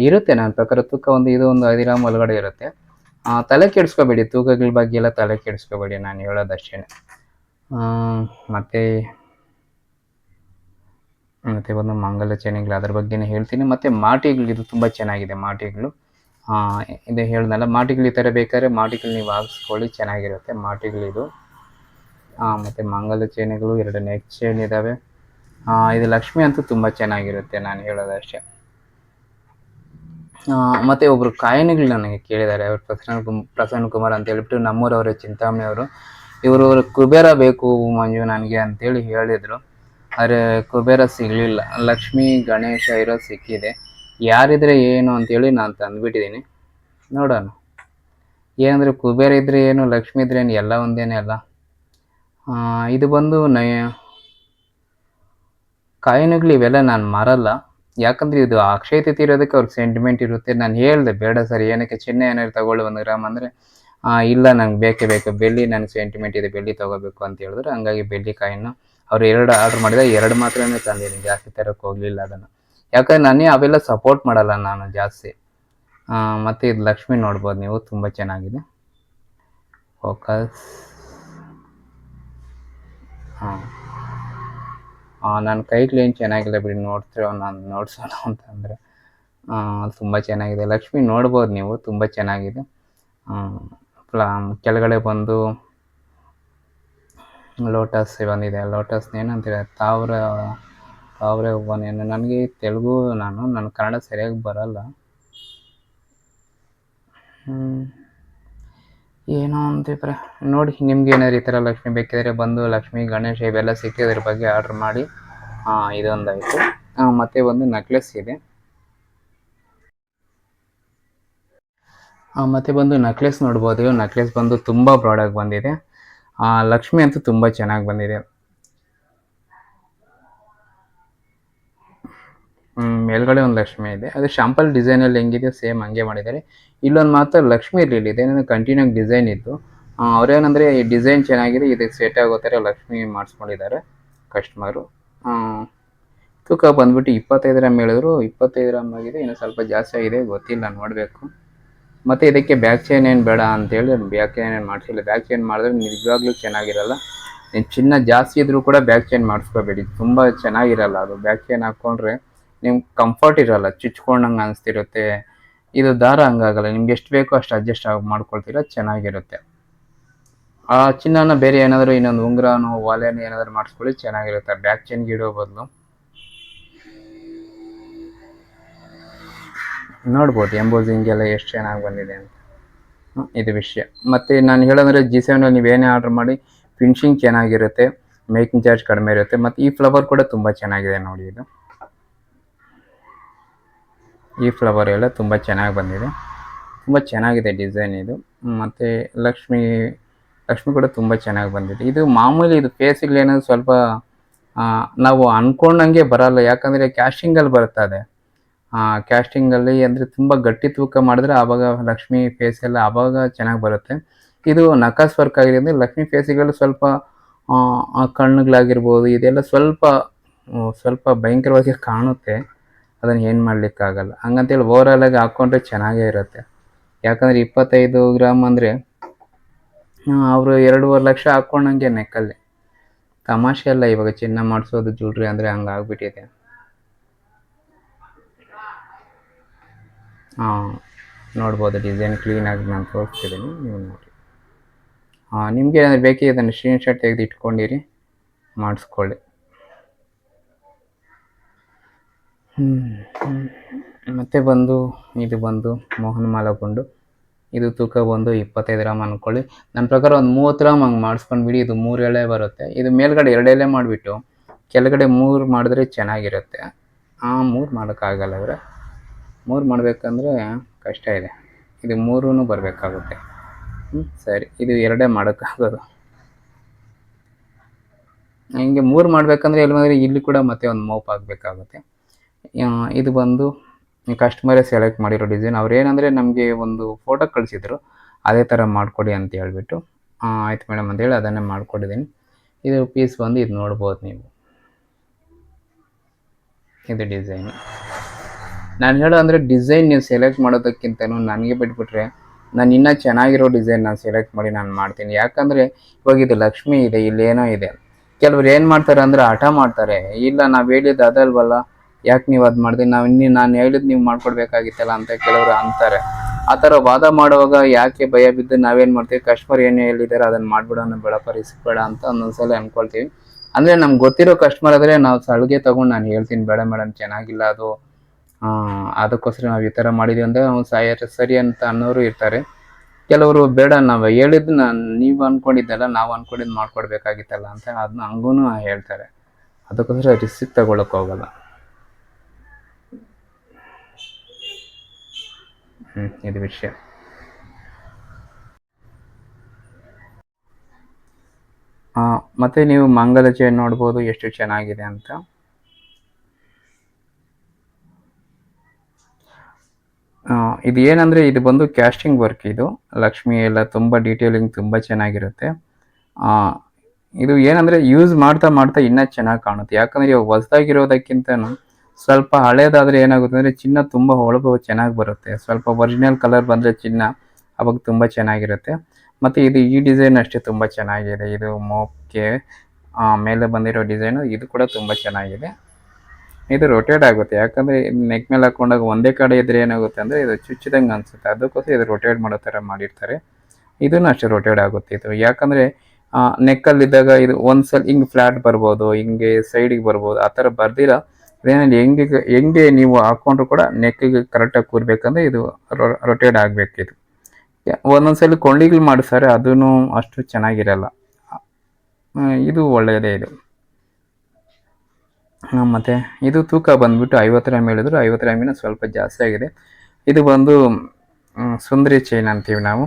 ಇರುತ್ತೆ, ನನ್ನ ಪ್ರಕಾರ ತೂಕ ಒಂದು, ಇದು ಒಂದು ಐದು ಗ್ರಾಮ್ ಒಳಗಡೆ ಇರುತ್ತೆ. ತಲೆ ಕೆಡಿಸ್ಕೋಬೇಡಿ, ತೂಕಗಳ ಬಗ್ಗೆ ಎಲ್ಲ ತಲೆ ಕೆಡಿಸ್ಕೋಬೇಡಿ, ನಾನು ಹೇಳೋದಷ್ಟೇ ಮತ್ತು, ಮತ್ತೆ ಒಂದು ಮಂಗಲ ಚೈನಿಗಳು ಅದ್ರ ಬಗ್ಗೆನೇ ಹೇಳ್ತೀನಿ. ಮತ್ತು ಮಾಟಿಗಳು, ಇದು ತುಂಬ ಚೆನ್ನಾಗಿದೆ ಮಾಟಿಗಳು. ಇದು ಹೇಳ್ದಲ್ಲ, ಮಾಟಿಗಳು ಈ ಥರ ಬೇಕಾದ್ರೆ ಮಾಟಿಗಳು ನೀವು ಹಾಕ್ಸ್ಕೊಳ್ಳಿ, ಚೆನ್ನಾಗಿರುತ್ತೆ ಮಾಟಿಗಳಿದು ಮತ್ತು ಮಂಗಲ ಚೈನಿಗಳು ಎರಡು ನೆಕ್ ಚೈನ್ ಇದ್ದಾವೆ ಇದು ಲಕ್ಷ್ಮಿ ಅಂತೂ ತುಂಬ ಚೆನ್ನಾಗಿರುತ್ತೆ, ನಾನು ಹೇಳೋದಷ್ಟೇ. ಮತ್ತೆ ಒಬ್ರು ಕಾಯಿನಿಗಳು ನನಗೆ ಕೇಳಿದ್ದಾರೆ. ಅವ್ರು ಪ್ರಸನ್ನ ಪ್ರಸನ್ನ ಕುಮಾರ್ ಅಂತ ಹೇಳ್ಬಿಟ್ಟು ನಮ್ಮೂರವರು ಚಿಂತಾಮಣಿ ಅವರು. ಇವರು ಕುಬೇರ ಬೇಕು ಮಂಜು ನನಗೆ ಅಂತೇಳಿ ಹೇಳಿದರು. ಆದರೆ ಕುಬೇರ ಸಿಗಲಿಲ್ಲ. ಲಕ್ಷ್ಮಿ, ಗಣೇಶ ಇರೋ ಸಿಕ್ಕಿದೆ. ಯಾರಿದ್ರೆ ಏನು ಅಂತೇಳಿ ನಾನು ತಂದುಬಿಟ್ಟಿದ್ದೀನಿ ನೋಡೋಣ. ಏನಂದರೆ ಕುಬೇರ ಇದ್ದರೆ ಏನು, ಲಕ್ಷ್ಮಿ ಇದ್ರೆ ಏನು, ಎಲ್ಲ ಒಂದೇನೆ ಅಲ್ಲ. ಇದು ಬಂದು ನಯ, ಕಾಯಿನುಗಳು ಇವೆಲ್ಲ ನಾನು ಮಾರಲ್ಲ. ಯಾಕಂದ್ರೆ ಇದು ಅಕ್ಷಯ ತಿಥಿ ಇರೋದಕ್ಕೆ ಅವ್ರಿಗೆ ಸೆಂಟಿಮೆಂಟ್ ಇರುತ್ತೆ. ನಾನು ಹೇಳಿದೆ, ಬೇಡ ಸರ್, ಏನಕ್ಕೆ ಚಿನ್ನ ಏನಾದ್ರು ತಗೊಳ್ಳಿ ಒಂದು ಗ್ರಾಮ್ ಅಂದರೆ ಇಲ್ಲ, ನಂಗೆ ಬೇಕೇ ಬೇಕು. ಬೆಳ್ಳಿ ನನಗೆ ಸೆಂಟಿಮೆಂಟ್ ಇದೆ, ಬೆಳ್ಳಿ ತಗೋಬೇಕು ಅಂತ ಹೇಳಿದ್ರೆ. ಹಂಗಾಗಿ ಬೆಳ್ಳಿ ಕಾಯಿನ ಅವ್ರು ಎರಡು ಆರ್ಡ್ರ್ ಮಾಡಿದ ಎರಡು ಮಾತ್ರನೇ ತಂದಿದ್ದೀನಿ ಜಾಸ್ತಿ ತರಕ್ಕೆ ಹೋಗಲಿಲ್ಲ ಅದನ್ನು. ಯಾಕಂದ್ರೆ ನಾನೇ ಅವೆಲ್ಲ ಸಪೋರ್ಟ್ ಮಾಡಲ್ಲ ನಾನು ಜಾಸ್ತಿ. ಮತ್ತು ಇದು ಲಕ್ಷ್ಮಿ ನೋಡ್ಬೋದು ನೀವು, ತುಂಬ ಚೆನ್ನಾಗಿದೆ. ಫೋಕಸ್ ಹಾಂ. ನನ್ನ ಕೈ ಕ್ಲೀನ್ ಚೆನ್ನಾಗಿಲ್ಲ ಬಿಡಿ, ನೋಡ್ತಿರೋ ನಾನು ನೋಡ್ಸೋಣ ಅಂತಂದರೆ ತುಂಬ ಚೆನ್ನಾಗಿದೆ. ಲಕ್ಷ್ಮಿ ನೋಡ್ಬೋದು ನೀವು, ತುಂಬ ಚೆನ್ನಾಗಿದೆ. ಪ್ಲಾ, ಕೆಳಗಡೆ ಬಂದು ಲೋಟಸ್ ಬಂದಿದೆ. ಲೋಟಸ್ ಏನಂತೀರ? ತಾವ್ರ, ತಾವ್ರೆ ಹೂವನೇನು ನನಗೆ ತೆಲುಗು ನಾನು ನನ್ನ ಕನ್ನಡ ಸರಿಯಾಗಿ ಬರಲ್ಲ. ಏನೋ ಅಂತಿದ್ರೆ ನೋಡಿ ನಿಮ್ಗೆ ಏನಾದ್ರು ಈ ಥರ ಲಕ್ಷ್ಮಿ ಬೇಕಿದ್ರೆ ಬಂದು ಲಕ್ಷ್ಮಿ ಗಣೇಶ ಇವೆಲ್ಲ ಸಿಕ್ಕಿದ್ರ ಬಗ್ಗೆ ಆರ್ಡ್ರ್ ಮಾಡಿ. ಇದೊಂದಾಯಿತು. ಮತ್ತೆ ಒಂದು ನೆಕ್ಲೆಸ್ ಇದೆ. ಮತ್ತೆ ಬಂದು ನೆಕ್ಲೆಸ್ ನೋಡ್ಬೋದು. ನೆಕ್ಲೆಸ್ ಬಂದು ತುಂಬ ಬ್ರಾಡಾಗಿ ಬಂದಿದೆ. ಆ, ಲಕ್ಷ್ಮಿ ಅಂತೂ ತುಂಬ ಚೆನ್ನಾಗಿ ಬಂದಿದೆ. ಮೇಲ್ಗಡೆ ಒಂದು ಲಕ್ಷ್ಮಿ ಇದೆ. ಅದು ಶಾಂಪಲ್ ಡಿಸೈನಲ್ಲಿ ಹೆಂಗಿದೆ ಸೇಮ್ ಹಂಗೆ ಮಾಡಿದ್ದಾರೆ. ಇಲ್ಲೊಂದು ಮಾತ್ರ ಲಕ್ಷ್ಮಿ ಇರಲಿಲ್ಲ ಇದೇನಂದ್ರೆ ಕಂಟಿನ್ಯೂ ಡಿಸೈನ್ ಇತ್ತು. ಅವ್ರೇನಂದ್ರೆ, ಈ ಡಿಸೈನ್ ಚೆನ್ನಾಗಿದೆ ಇದಕ್ಕೆ ಸೆಟ್ ಆಗೋ ಥರ ಲಕ್ಷ್ಮಿ ಮಾಡಿಸ್ಕೊಂಡಿದ್ದಾರೆ ಕಸ್ಟಮರು ತೂಕ ಬಂದ್ಬಿಟ್ಟು ಇಪ್ಪತ್ತೈದು ರಾಮ್ ಹೇಳಿದ್ರು ಇಪ್ಪತ್ತೈದು ರಾಮ್ ಆಗಿದೆ, ಇನ್ನು ಸ್ವಲ್ಪ ಜಾಸ್ತಿ ಆಗಿದೆ, ಗೊತ್ತಿಲ್ಲ, ನೋಡಬೇಕು. ಮತ್ತು ಇದಕ್ಕೆ ಬ್ಯಾಕ್ ಚೈನ್ ಏನು ಬೇಡ ಅಂತೇಳಿ ಬ್ಯಾಕ್ ಚೈನ್ ಏನು ಮಾಡಿಸಿಲ್ಲ. ಬ್ಯಾಕ್ ಚೈನ್ ಮಾಡಿದ್ರೆ ನಿಜವಾಗ್ಲೂ ಚೆನ್ನಾಗಿರಲ್ಲ. ನೀವು ಚಿನ್ನ ಜಾಸ್ತಿ ಇದ್ದರೂ ಕೂಡ ಬ್ಯಾಕ್ ಚೈನ್ ಮಾಡಿಸ್ಕೋಬೇಡಿ, ತುಂಬ ಚೆನ್ನಾಗಿರಲ್ಲ ಅದು. ಬ್ಯಾಕ್ ಚೈನ್ ಹಾಕ್ಕೊಂಡ್ರೆ ನಿಮ್ಗೆ ಕಂಫರ್ಟ್ ಇರಲ್ಲ, ಚುಚ್ಕೊಂಡಂಗೆ ಅನಿಸ್ತಿರುತ್ತೆ. ಇದು ದಾರ ಹಂಗಾಗಲ್ಲ, ನಿಮ್ಗೆ ಎಷ್ಟು ಬೇಕೋ ಅಷ್ಟು ಅಡ್ಜಸ್ಟ್ ಆಗಿ ಮಾಡ್ಕೊಳ್ತೀರ, ಚೆನ್ನಾಗಿರುತ್ತೆ. ಆ ಚಿನ್ನನ ಬೇರೆ ಏನಾದರೂ ಇನ್ನೊಂದು ಉಂಗುರನೋ ವಾಲೆನೋ ಏನಾದರೂ ಮಾಡಿಸ್ಕೊಳ್ಳಿ, ಚೆನ್ನಾಗಿರುತ್ತೆ. ಬ್ಯಾಕ್ ಚೈನ್ಗೆ ಇಡೋ ಬದಲು. ನೋಡ್ಬೋದು ಎಂಬೋಸಿಂಗ್ ಎಲ್ಲ ಎಷ್ಟು ಚೆನ್ನಾಗಿ ಬಂದಿದೆ ಅಂತ. ಇದು ವಿಷಯ. ಮತ್ತು ನಾನು ಹೇಳೋದಂದ್ರೆ ಜಿ ನೀವು ಏನೇ ಆರ್ಡರ್ ಮಾಡಿ ಫಿನಿಶಿಂಗ್ ಚೆನ್ನಾಗಿರುತ್ತೆ ಮೇಕಿಂಗ್ ಚಾರ್ಜ್ ಕಡಿಮೆ ಇರುತ್ತೆ. ಮತ್ತು ಈ ಫ್ಲವರ್ ಕೂಡ ತುಂಬ ಚೆನ್ನಾಗಿದೆ ನೋಡಿ ಇದು. ಈ ಫ್ಲವರ್ ಎಲ್ಲ ತುಂಬ ಚೆನ್ನಾಗಿ ಬಂದಿದೆ. ತುಂಬ ಚೆನ್ನಾಗಿದೆ ಡಿಸೈನ್ ಇದು. ಮತ್ತು ಲಕ್ಷ್ಮಿ ಲಕ್ಷ್ಮಿ ಕೂಡ ತುಂಬ ಚೆನ್ನಾಗಿ ಬಂದಿದೆ. ಇದು ಮಾಮೂಲಿ ಇದು ಫೇಸಿಗೆ ಏನಾದ್ರು ಸ್ವಲ್ಪ ನಾವು ಅಂದ್ಕೊಂಡಂಗೆ ಬರಲ್ಲ. ಯಾಕಂದರೆ ಕ್ಯಾಸ್ಟಿಂಗಲ್ಲಿ ಬರ್ತದೆ ಕ್ಯಾಸ್ಟಿಂಗಲ್ಲಿ ಅಂದರೆ ತುಂಬ ಗಟ್ಟಿ ತೂಕ ಮಾಡಿದ್ರೆ ಆವಾಗ ಲಕ್ಷ್ಮಿ ಫೇಸ್ ಎಲ್ಲ ಆವಾಗ ಚೆನ್ನಾಗಿ ಬರುತ್ತೆ. ಇದು ನಕಾಸ್ ವರ್ಕ್ ಆಗಿರೋದ್ರಿಂದ ಲಕ್ಷ್ಮಿ ಫೇಸಿಗೆಲ್ಲ ಸ್ವಲ್ಪ ಕಣ್ಣುಗಳಾಗಿರ್ಬೋದು, ಇದೆಲ್ಲ ಸ್ವಲ್ಪ ಸ್ವಲ್ಪ ಭಯಂಕರವಾಗಿ ಕಾಣುತ್ತೆ. ಅದನ್ನು ಏನು ಮಾಡಲಿಕ್ಕಾಗಲ್ಲ. ಹಂಗಂತೇಳಿ ಓವರಾಲ್ ಆಗಿ ಹಾಕ್ಕೊಂಡ್ರೆ ಚೆನ್ನಾಗೇ ಇರುತ್ತೆ. ಯಾಕಂದರೆ ಇಪ್ಪತ್ತೈದು ಗ್ರಾಮ್ ಅಂದರೆ ಅವರು ಎರಡೂವರೆ ಲಕ್ಷ ಹಾಕ್ಕೊಂಡಂಗೆ ನೆಕ್ಕಲ್ಲಿ. ತಮಾಷೆ ಅಲ್ಲ, ಇವಾಗ ಚಿನ್ನ ಮಾಡಿಸೋದು ಜ್ಯೂಲ್ರಿ ಅಂದರೆ ಹಂಗೆ ಆಗ್ಬಿಟ್ಟಿದೆ. ಹಾಂ ನೋಡ್ಬೋದು ಡಿಸೈನ್ ಕ್ಲೀನಾಗಿ ನಾನು ತೋರಿಸ್ತಿದ್ದೀನಿ, ನೀವು ನೋಡಿ. ಹಾಂ ನಿಮಗೆ ಏನಾದರೂ ಬೇಕೇ ಇದನ್ನು ಸ್ಕ್ರೀನ್ಶಾಟ್ ತೆಗೆದು ಇಟ್ಕೊಂಡಿರಿ ಮಾಡಿಸ್ಕೊಳ್ಳಿ. ಮತ್ತು ಬಂದು, ಇದು ಬಂದು, ಮೋಹನ್ ಮಾಲಕೊಂಡು ಇದು ತೂಕ ಬಂದು ಇಪ್ಪತ್ತೈದು ಗ್ರಾಮ್ ಅಂದ್ಕೊಳ್ಳಿ ನನ್ನ ಪ್ರಕಾರ ಒಂದು ಮೂವತ್ತು ಗ್ರಾಮ್ ಹಂಗೆ ಮಾಡಿಸ್ಕೊಂಡ್ಬಿಡಿ ಇದು ಮೂರು ಎಳೆ ಬರುತ್ತೆ. ಇದು ಮೇಲ್ಗಡೆ ಎರಡು ಎಳೆ ಮಾಡಿಬಿಟ್ಟು, ಕೆಳಗಡೆ ಮೂರು ಮಾಡಿದ್ರೆ ಚೆನ್ನಾಗಿರುತ್ತೆ. ಆ ಮೂರು ಮಾಡೋಕ್ಕಾಗಲ್ಲ ಅವರೆ ಮೂರು ಮಾಡಬೇಕಂದ್ರೆ ಕಷ್ಟ ಇದೆ. ಇದು ಮೂರೂ ಬರಬೇಕಾಗುತ್ತೆ. ಸರಿ. ಇದು ಎರಡೇ ಮಾಡೋಕ್ಕಾಗೋದು. ಹಿಂಗೆ ಮೂರು ಮಾಡಬೇಕಂದ್ರೆ ಎಲ್ಲಿ ಇಲ್ಲಿ ಕೂಡ ಮತ್ತೆ ಒಂದು ಮೋಪ್ ಆಗಬೇಕಾಗುತ್ತೆ ಇದು ಬಂದು ಕಸ್ಟಮರೇ ಸೆಲೆಕ್ಟ್ ಮಾಡಿರೋ ಡಿಸೈನ್ ಅವ್ರು ಏನಂದರೆ ನಮಗೆ ಒಂದು ಫೋಟೋ ಕಳಿಸಿದ್ರು. ಅದೇ ಥರ ಮಾಡಿಕೊಡಿ ಅಂತ ಹೇಳಿಬಿಟ್ಟು ಆಯ್ತು ಮೇಡಮ್ ಅಂತೇಳಿ ಅದನ್ನೇ ಮಾಡಿಕೊಟ್ಟಿದ್ದೀನಿ ಇದು ಪೀಸ್ ಬಂದು ಇದು ನೋಡ್ಬೋದು ನೀವು. ಇದು ಡಿಸೈನ್ ನಾನು ಹೇಳೋ ಅಂದರೆ ಡಿಸೈನ್ ನೀವು ಸೆಲೆಕ್ಟ್ ಮಾಡೋದಕ್ಕಿಂತ ನನಗೆ ಬಿಟ್ಬಿಟ್ರೆ, ನಾನು ಇನ್ನೂ ಚೆನ್ನಾಗಿರೋ ಡಿಸೈನ್ ನಾನು ಸೆಲೆಕ್ಟ್ ಮಾಡಿ ನಾನು ಮಾಡ್ತೀನಿ. ಯಾಕಂದರೆ ಇವಾಗ ಇದು ಲಕ್ಷ್ಮಿ ಇದೆ, ಇಲ್ಲೇನೋ ಇದೆ. ಕೆಲವ್ರು ಏನು ಮಾಡ್ತಾರೆ ಅಂದರೆ ಹಠ ಮಾಡ್ತಾರೆ. ಇಲ್ಲ ನಾವು ಹೇಳಿದ್ದು ಅದಲ್ವಲ್ಲ ಯಾಕೆ ನೀವು ಅದು ಮಾಡಿದೆ? ನಾವು ಇನ್ನಿ ನಾನು ಹೇಳಿದ್ದು ನೀವು ಮಾಡ್ಕೊಡ್ಬೇಕಾಗಿತ್ತಲ್ಲ ಅಂತ ಕೆಲವರು ಅಂತಾರೆ. ಆ ಥರ ವಾದ ಮಾಡುವಾಗ ಯಾಕೆ ಭಯ ಬಿದ್ದು ನಾವೇನು ಮಾಡ್ತೀವಿ? ಕಸ್ಟಮರ್ ಏನು ಹೇಳಿದ್ದಾರೆ ಅದನ್ನು ಮಾಡ್ಬಿಡೋಣ ಬೇಡ ಅಂತ ಒಂದೊಂದ್ಸಲ ಅಂದ್ಕೊಳ್ತೀವಿ ಅಂದರೆ ನಮ್ಗೆ ಗೊತ್ತಿರೋ ಕಸ್ಟಮರ್ ಆದರೆ ನಾವು ಸಳಿಗೆ ತೊಗೊಂಡು ನಾನು ಹೇಳ್ತೀನಿ, ಬೇಡ ಮೇಡಮ್ ಚೆನ್ನಾಗಿಲ್ಲ ಅದು. ಅದಕ್ಕೋಸ್ಕರ ನಾವು ಈ ಥರ ಮಾಡಿದ್ವಿ ಅಂದರೆ ಅವ್ನು ಸಾಯ ಸರಿ ಅಂತ ಅನ್ನೋರು ಇರ್ತಾರೆ. ಕೆಲವರು ಬೇಡ, ನಾವು ಹೇಳಿದ್ದು ನಾನು ನೀವು ಅಂದ್ಕೊಂಡಿದ್ದಲ್ಲ ನಾವು ಅಂದ್ಕೊಂಡಿದ್ದು ಮಾಡ್ಕೊಡ್ಬೇಕಾಗಿತ್ತಲ್ಲ ಅಂತ ಅದನ್ನ ಹಂಗೂ ಹೇಳ್ತಾರೆ. ಅದಕ್ಕೋಸ್ಕರ ರಿಸ್ಕ್ ತಗೊಳಕ್ಕೆ ಹೋಗಲ್ಲ. ಇದು ವಿಷಯ ಮತ್ತೆ ನೀವು ಮಂಗಲ ಚೇನ್ ನೋಡ್ಬೋದು ಎಷ್ಟು ಚೆನ್ನಾಗಿದೆ ಅಂತ. ಇದು ಏನಂದ್ರೆ ಇದು ಬಂದು ಕ್ಯಾಸ್ಟಿಂಗ್ ವರ್ಕ್ ಇದು. ಲಕ್ಷ್ಮಿ ಎಲ್ಲ ತುಂಬಾ ಡೀಟೇಲಿಂಗ್ ತುಂಬಾ ಚೆನ್ನಾಗಿರುತ್ತೆ. ಆ, ಇದು ಏನಂದ್ರೆ ಯೂಸ್ ಮಾಡ್ತಾ ಮಾಡ್ತಾ ಇನ್ನೂ ಚೆನ್ನಾಗಿ ಕಾಣುತ್ತೆ. ಯಾಕಂದ್ರೆ ಇವಾಗ ಹೊಸ್ದಾಗಿರೋದಕ್ಕಿಂತನೂ ಸ್ವಲ್ಪ ಹಳೇದಾದರೆ ಏನಾಗುತ್ತೆ ಅಂದರೆ ಚಿನ್ನ ತುಂಬ ಹೊಳಪು ಚೆನ್ನಾಗಿ ಬರುತ್ತೆ. ಸ್ವಲ್ಪ ಒರಿಜಿನಲ್ ಕಲರ್ ಬಂದರೆ ಚಿನ್ನ ಅವಾಗ ತುಂಬ ಚೆನ್ನಾಗಿರುತ್ತೆ. ಮತ್ತು ಇದು ಈ ಡಿಸೈನ್ ಅಷ್ಟೇ ತುಂಬ ಚೆನ್ನಾಗಿದೆ. ಇದು ಮೋಪ್ಗೆ ಮೇಲೆ ಬಂದಿರೋ ಡಿಸೈನು ಇದು ಕೂಡ ತುಂಬ ಚೆನ್ನಾಗಿದೆ. ಇದು ರೊಟೇಟ್ ಆಗುತ್ತೆ. ಯಾಕಂದರೆ ನೆಕ್ ಮೇಲೆ ಹಾಕೊಂಡಾಗ ಒಂದೇ ಕಡೆ ಇದ್ರೆ ಏನಾಗುತ್ತೆ ಅಂದರೆ ಇದು ಚುಚ್ಚಿದಂಗೆ ಅನಿಸುತ್ತೆ. ಅದಕ್ಕೋಸ್ಕರ ಇದು ರೊಟೇಟ್ ಮಾಡೋ ಥರ ಮಾಡಿರ್ತಾರೆ. ಇದನ್ನು ಅಷ್ಟೇ ರೊಟೇಟ್ ಆಗುತ್ತೆ ಇದು. ಯಾಕಂದರೆ ನೆಕ್ಕಲ್ಲಿದ್ದಾಗ ಇದು ಒಂದು ಸಲ ಹಿಂಗೆ ಫ್ಲ್ಯಾಟ್ ಬರ್ಬೋದು, ಹಿಂಗೆ ಸೈಡಿಗೆ ಬರ್ಬೋದು, ಆ ಥರ ಬರ್ದಿರ ಇದೇನಲ್ಲಿ ಹೆಂಗೆ ಹೆಂಗೆ ನೀವು ಹಾಕ್ಕೊಂಡ್ರು ಕೂಡ ನೆಕ್ಕಿಗೆ ಕರೆಕ್ಟಾಗಿ ಕೂರ್ಬೇಕಂದ್ರೆ ಇದು ರೊಟೇಟ್ ಆಗಬೇಕು ಇದು. ಒಂದೊಂದ್ಸಲಿ ಕೊಂಡಿಗಳು ಮಾಡಿಸ್ತಾರೆ ಅದೂ ಅಷ್ಟು ಚೆನ್ನಾಗಿರಲ್ಲ. ಇದು ಒಳ್ಳೆಯದೇ ಇದು. ಮತ್ತು ಇದು ತೂಕ ಬಂದ್ಬಿಟ್ಟು ಐವತ್ತು ಗ್ರಾಮ್ ಹೇಳಿದ್ರು ಐವತ್ತು ಗ್ರಾಮಿನ ಸ್ವಲ್ಪ ಜಾಸ್ತಿ ಆಗಿದೆ. ಇದು ಬಂದು ಸುಂದರಿ ಚೈನ್ ಅಂತೀವಿ ನಾವು.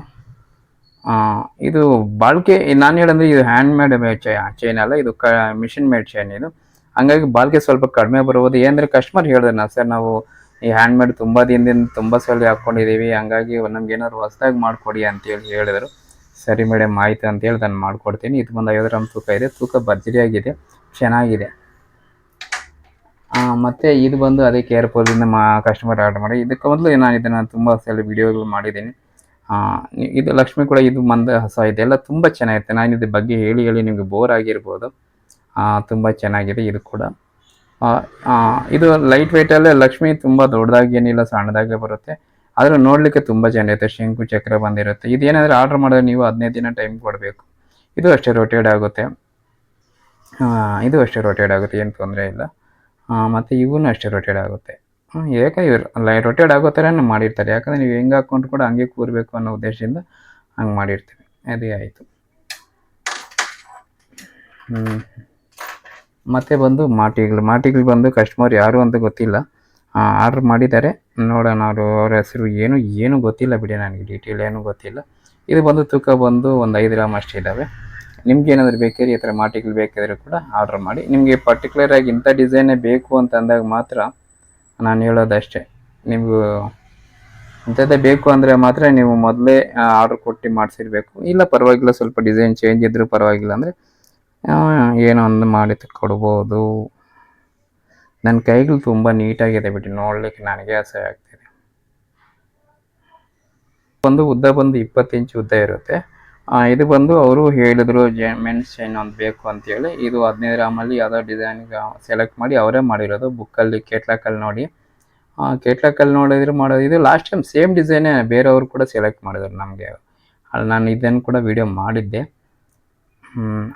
ಇದು ಬಾಳ್ಕೆ, ನಾನು ಹೇಳಂದ್ರೆ ಇದು ಹ್ಯಾಂಡ್ ಮೇಡ್ ಚೈನ್ ಅಲ್ಲ, ಇದು ಕ ಮಿಷಿನ್ ಮೇಡ್ ಚೈನ್ ಇದು. ಹಂಗಾಗಿ ಬಾಳ್ಕೆ ಸ್ವಲ್ಪ ಕಡಿಮೆ ಬರ್ಬೋದು ಏನಂದ್ರೆ ಕಸ್ಟಮರ್ ಹೇಳಿದ್ರೆ ನಾ, ಸರ್, ನಾವು ಈ ಹ್ಯಾಂಡ್ ಮೇಡ್ ತುಂಬ ದಿನದಿಂದ ತುಂಬ ಸಲ ಹಾಕ್ಕೊಂಡಿದ್ದೀವಿ ಹಂಗಾಗಿ ನಮ್ಗೆ ಏನಾದ್ರು ಹೊಸ್ದಾಗಿ ಮಾಡಿಕೊಡಿ ಅಂತೇಳಿ ಹೇಳಿದರು. ಸರಿ ಮೇಡಮ್ ಆಯ್ತು ಅಂತೇಳಿ ನಾನು ಮಾಡಿಕೊಡ್ತೀನಿ. ಇದು ಒಂದು ಐವತ್ತು ಗ್ರಾಮ್ ತೂಕ ಇದೆ. ತೂಕ ಭರ್ಜರಿಯಾಗಿದೆ. ಚೆನ್ನಾಗಿದೆ. ಮತ್ತು ಇದು ಬಂದು ಅದೇ ಕೇರ್ಫುಲ್ಲಿಂದ ಮಾ ಕಸ್ಟಮರ್ ಆರ್ಡರ್ ಮಾಡಿ. ಇದಕ್ಕೆ ಮೊದಲು ನಾನು ಇದನ್ನು ತುಂಬ ಸಲ ವಿಡಿಯೋಗಳು ಮಾಡಿದ್ದೀನಿ. ಇದು ಲಕ್ಷ್ಮಿ ಕೂಡ ಇದು ಮಂದ, ಹೊಸ ಇದೆಲ್ಲ ತುಂಬ ಚೆನ್ನಾಗಿರುತ್ತೆ. ನಾನು ಇದ್ರ ಬಗ್ಗೆ ಹೇಳಿ ಹೇಳಿ ನಿಮಗೆ ಬೋರ್ ಆಗಿರ್ಬೋದು. ತುಂಬ ಚೆನ್ನಾಗಿದೆ, ಇದು ಕೂಡ. ಇದು ಲೈಟ್ ವೆಯ್ಟಲ್ಲೇ ಲಕ್ಷ್ಮಿ ತುಂಬ ದೊಡ್ಡದಾಗಿ ಏನಿಲ್ಲ, ಸಣ್ಣದಾಗೆ ಬರುತ್ತೆ. ಆದರೆ ನೋಡಲಿಕ್ಕೆ ತುಂಬ ಚೆನ್ನಾಗಿರುತ್ತೆ ಶಂಕು ಚಕ್ರ ಬಂದಿರುತ್ತೆ. ಇದೇನಾದ್ರೆ ಆರ್ಡರ್ ಮಾಡಿದ್ರೆ ನೀವು ಹದಿನೈದು ದಿನ ಟೈಮ್ ಕೊಡಬೇಕು. ಇದು ಅಷ್ಟೇ ರೊಟೇಟ್ ಆಗುತ್ತೆ. ಇದು ಅಷ್ಟೇ ರೊಟೇಟ್ ಆಗುತ್ತೆ, ಏನು ತೊಂದರೆ ಇಲ್ಲ. ಮತ್ತು ಇವೂ ಅಷ್ಟೇ ರೊಟೇಟ್ ಆಗುತ್ತೆ. ಏಕೆ ಯಾಕೆ ಇವ್ರು ರೋಟೇಡ್ ರೊಟೇಟ್ ಆಗೋ ಥರನೇ ಮಾಡಿರ್ತಾರೆ. ಯಾಕಂದರೆ ನೀವು ಹೆಂಗೆ ಹಾಕ್ಕೊಂಡು ಕೂಡ ಹಂಗೆ ಕೂರಬೇಕು ಅನ್ನೋ ಉದ್ದೇಶದಿಂದ ಹಂಗೆ ಮಾಡಿರ್ತೀವಿ. ಅದೇ ಆಯಿತು. ಹ್ಞೂ ಮತ್ತೆ ಬಂದು ಮಾಟಿಗಳು ಮಾಟಿಗಳು ಬಂದು ಕಸ್ಟಮರ್ ಯಾರು ಅಂತ ಗೊತ್ತಿಲ್ಲ. ಆರ್ಡ್ರ್ ಮಾಡಿದ್ದಾರೆ. ನೋಡೋಣ ಅವರು, ಅವ್ರ ಹೆಸರು ಏನು ಏನು ಗೊತ್ತಿಲ್ಲ ಬಿಡಿ ನನಗೆ ಡೀಟೇಲ್ ಏನು ಗೊತ್ತಿಲ್ಲ. ಇದು ಬಂದು ತೂಕ ಬಂದು ಒಂದು ಐದು ಗ್ರಾಮ್ ಅಷ್ಟು ಇದ್ದಾವೆ ನಿಮ್ಗೆ ಏನಾದರೂ ಬೇಕಾದ್ರೆ ಈ ಥರ ಮಾಟಿಗಳು ಬೇಕಾದರೂ ಕೂಡ ಆರ್ಡ್ರ್ ಮಾಡಿ. ನಿಮಗೆ ಪರ್ಟಿಕ್ಯುಲರ್ ಆಗಿ ಇಂಥ ಡಿಸೈನೇ ಬೇಕು ಅಂತ ಅಂದಾಗ ಮಾತ್ರ ನಾನು ಹೇಳೋದಷ್ಟೇ. ನಿಮಗೂ ಇಂಥದ್ದೇ ಬೇಕು ಅಂದರೆ ಮಾತ್ರ ನೀವು ಮೊದಲೇ ಆರ್ಡ್ರ್ ಕೊಟ್ಟು ಮಾಡಿಸಿರ್ಬೇಕು. ಇಲ್ಲ ಪರವಾಗಿಲ್ಲ, ಸ್ವಲ್ಪ ಡಿಸೈನ್ ಚೇಂಜ್ ಇದ್ದರೂ ಪರವಾಗಿಲ್ಲ ಅಂದರೆ ಏನೋ ಒಂದು ಮಾಡಿ ಕೊಡ್ಬೋದು. ನನ್ನ ಕೈಗಳು ತುಂಬ ನೀಟಾಗಿದೆ ಬಿಟ್ಟು ನೋಡ್ಲಿಕ್ಕೆ ನನಗೆ ಆಸೆ ಆಗ್ತಿದೆ. ಒಂದು ಉದ್ದ ಬಂದು ಇಪ್ಪತ್ತು ಇಂಚು ಉದ್ದ ಇರುತ್ತೆ. ಇದು ಬಂದು ಅವರು ಹೇಳಿದ್ರು ಮೆನ್ಸ್ ಚೈನ್ ಒಂದು ಬೇಕು ಅಂತೇಳಿ ಇದು ಹದಿನೈದು ಗ್ರಾಮಲ್ಲಿ ಯಾವುದೋ ಡಿಸೈನ್ ಸೆಲೆಕ್ಟ್ ಮಾಡಿ ಅವರೇ ಮಾಡಿರೋದು. ಬುಕ್ಕಲ್ಲಿ, ಕೇಟ್ಲಾಕಲ್ಲಿ ನೋಡಿ. ಕೇಟ್ಲಾಕಲ್ಲಿ ನೋಡಿದ್ರು ಮಾಡೋದು ಇದು ಲಾಸ್ಟ್ ಟೈಮ್ ಸೇಮ್ ಡಿಸೈನೇ ಬೇರೆಯವರು ಕೂಡ ಸೆಲೆಕ್ಟ್ ಮಾಡಿದ್ರು ನಮಗೆ. ಅಲ್ಲಿ ನಾನು ಇದನ್ನು ಕೂಡ ವೀಡಿಯೋ ಮಾಡಿದ್ದೆ.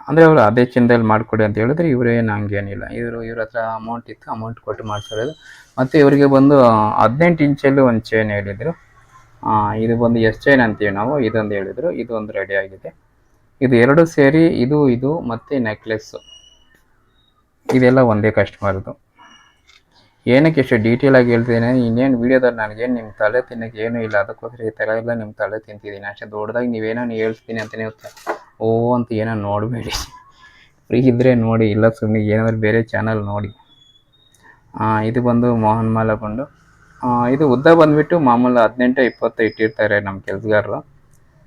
ಅಂದರೆ ಅವರು ಅದೇ ಚಿನ್ನದಲ್ಲಿ ಮಾಡಿಕೊಡಿ ಅಂತ ಹೇಳಿದ್ರೆ ಏನು ಹಂಗೇನಿಲ್ಲ. ಇವರು ಇವ್ರ ಹತ್ರ ಅಮೌಂಟ್ ಇತ್ತು ಅಮೌಂಟ್ ಕೊಟ್ಟು ಮಾಡಿಸೋದು ಮತ್ತು ಇವರಿಗೆ ಬಂದು ಹದಿನೆಂಟು ಇಂಚಲ್ಲಿ ಒಂದು ಚೈನ್ ಹೇಳಿದರು. ಇದು ಬಂದು ಎಸ್ ಚೈನ್ ಅಂತೀವಿ ನಾವು? ಇದೊಂದು ಹೇಳಿದರು. ಇದು ಒಂದು ರೆಡಿ ಆಗಿದೆ. ಇದು ಎರಡು ಸೇರಿ, ಇದು ಇದು ಮತ್ತು ನೆಕ್ಲೆಸ್ಸು ಇದೆಲ್ಲ ಒಂದೇ ಕಸ್ಟಮರ್ದು ಏನಕ್ಕೆ ಎಷ್ಟು ಡೀಟೇಲ್ ಆಗಿ ಹೇಳ್ತಿದ್ದೀನಿ ಇನ್ನೇನು ವೀಡಿಯೋದಲ್ಲಿ ನನಗೇನು ನಿಮ್ಮ ತಲೆ ತಿನ್ನಕ್ಕೆ ಏನೂ ಇಲ್ಲ. ಅದಕ್ಕೋಸ್ಕರ ಈ ಥರ ಎಲ್ಲ ನಿಮ್ಮ ತಲೆ ತಿಂತಿದ್ದೀನಿ ಅಷ್ಟೇ ದೊಡ್ಡದಾಗಿ ನೀವೇನೋ ನೀವು ಹೇಳ್ತೀನಿ ಅಂತಲೇ ಗೊತ್ತಾ ಓ ಅಂತ ಏನೋ ನೋಡಬೇಡಿ. ಫ್ರೀ ಇದ್ದರೆ ನೋಡಿ, ಇಲ್ಲ ಸುಮ್ಮನೆ ಏನಾದರೂ ಬೇರೆ ಚಾನಲ್ ನೋಡಿ. ಇದು ಬಂದು ಮೋಹನ್ ಮಾಲ ಬಂದು ಇದು ಉದ್ದ ಬಂದುಬಿಟ್ಟು ಮಾಮೂಲು ಹದಿನೆಂಟು, ಇಪ್ಪತ್ತು ಇಟ್ಟಿರ್ತಾರೆ ನಮ್ಮ ಕೆಲಸಗಾರರು.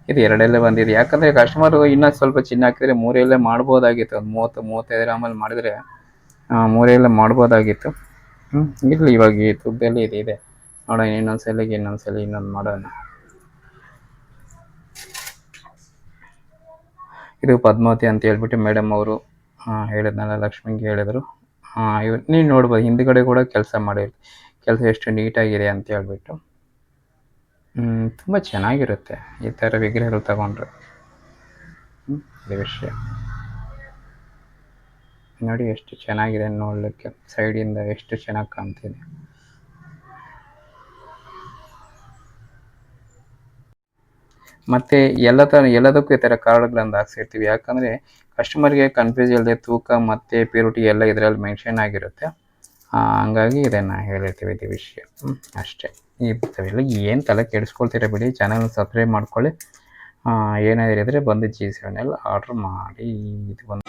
ಇದು ಎರಡೆಲ್ಲೇ ಬಂದಿದೆ. ಯಾಕಂದರೆ ಕಸ್ಟಮರು ಇನ್ನೂ ಸ್ವಲ್ಪ ಚಿನ್ನ ಹಾಕಿದರೆ ಮೂರೆಲ್ಲೇ ಮಾಡ್ಬೋದಾಗಿತ್ತು. ಒಂದು ಮೂವತ್ತು ಮೂವತ್ತೈದು ಆಮೇಲೆ ಮಾಡಿದರೆ ಮೂರೆಯಲ್ಲೇ ಮಾಡ್ಬೋದಾಗಿತ್ತು. ಇರಲಿ ಇವಾಗ ಈ ತುಪ್ಪದಲ್ಲಿ ಇದು, ಇದೆ. ನೋಡೋಣ ಇನ್ನೊಂದು ಸಲಿಗೆ ಇನ್ನೊಂದು ಸಲ ಇನ್ನೊಂದು ಮಾಡೋಣ. ಇದು ಪದ್ಮಾವತಿ ಅಂತ ಹೇಳ್ಬಿಟ್ಟು ಮೇಡಮ್ ಅವರು ಹೇಳಿದ್ನಲ್ಲ, ಲಕ್ಷ್ಮಿಗೆ ಹೇಳಿದರು. ನೀವು ನೋಡ್ಬೋದು, ಹಿಂದ್ಗಡೆ ಕೂಡ ಕೆಲಸ ಮಾಡಿರ್ ಕೆಲಸ ಎಷ್ಟು ನೀಟಾಗಿದೆ ಅಂತ ಹೇಳ್ಬಿಟ್ಟು. ತುಂಬ ಚೆನ್ನಾಗಿರುತ್ತೆ ಈ ಥರ ವಿಗ್ರಹಗಳು ತಗೊಂಡ್ರೆ. ಇದು ವಿಷಯ. ನೋಡಿ ಎಷ್ಟು ಚೆನ್ನಾಗಿದೆ ನೋಡಲಿಕ್ಕೆ. ಸೈಡಿಂದ ಎಷ್ಟು ಚೆನ್ನಾಗಿ ಕಾಣ್ತಿದೆ. ಮತ್ತು ಎಲ್ಲ ಥರ ಎಲ್ಲದಕ್ಕೂ ಈ ಥರ ಕಾರ್ಡ್ಗಳನ್ನು ಹಾಕ್ಸಿರ್ತೀವಿ ಯಾಕಂದರೆ ಕಸ್ಟಮರ್ಗೆ ಕನ್ಫ್ಯೂಸ್ ಇಲ್ಲದೆ ತೂಕ ಮತ್ತು ಪ್ಯೂರಿಟಿ ಎಲ್ಲ ಇದರಲ್ಲಿ ಮೆನ್ಷನ್ ಆಗಿರುತ್ತೆ. ಹಂಗಾಗಿ ಇದನ್ನು ಹೇಳಿರ್ತೀವಿ ಇದು ವಿಷಯ. ಅಷ್ಟೇ. ಈ ಇರ್ತವೆಲ್ಲ ಏನು ತಲೆ ಕೆಡಿಸ್ಕೊಳ್ತೀರ ಬಿಡಿ? ಚಾನಲ್ ಸಬ್ಸ್ಕ್ರೈಬ್ ಮಾಡ್ಕೊಳ್ಳಿ. ಏನಾದ್ರು ಇದ್ದರೆ ಬಂದು ಜಿ ಸೆವೆನಲ್ಲಿ ಆರ್ಡ್ರ್ ಮಾಡಿ. ಇದು ಬಂದು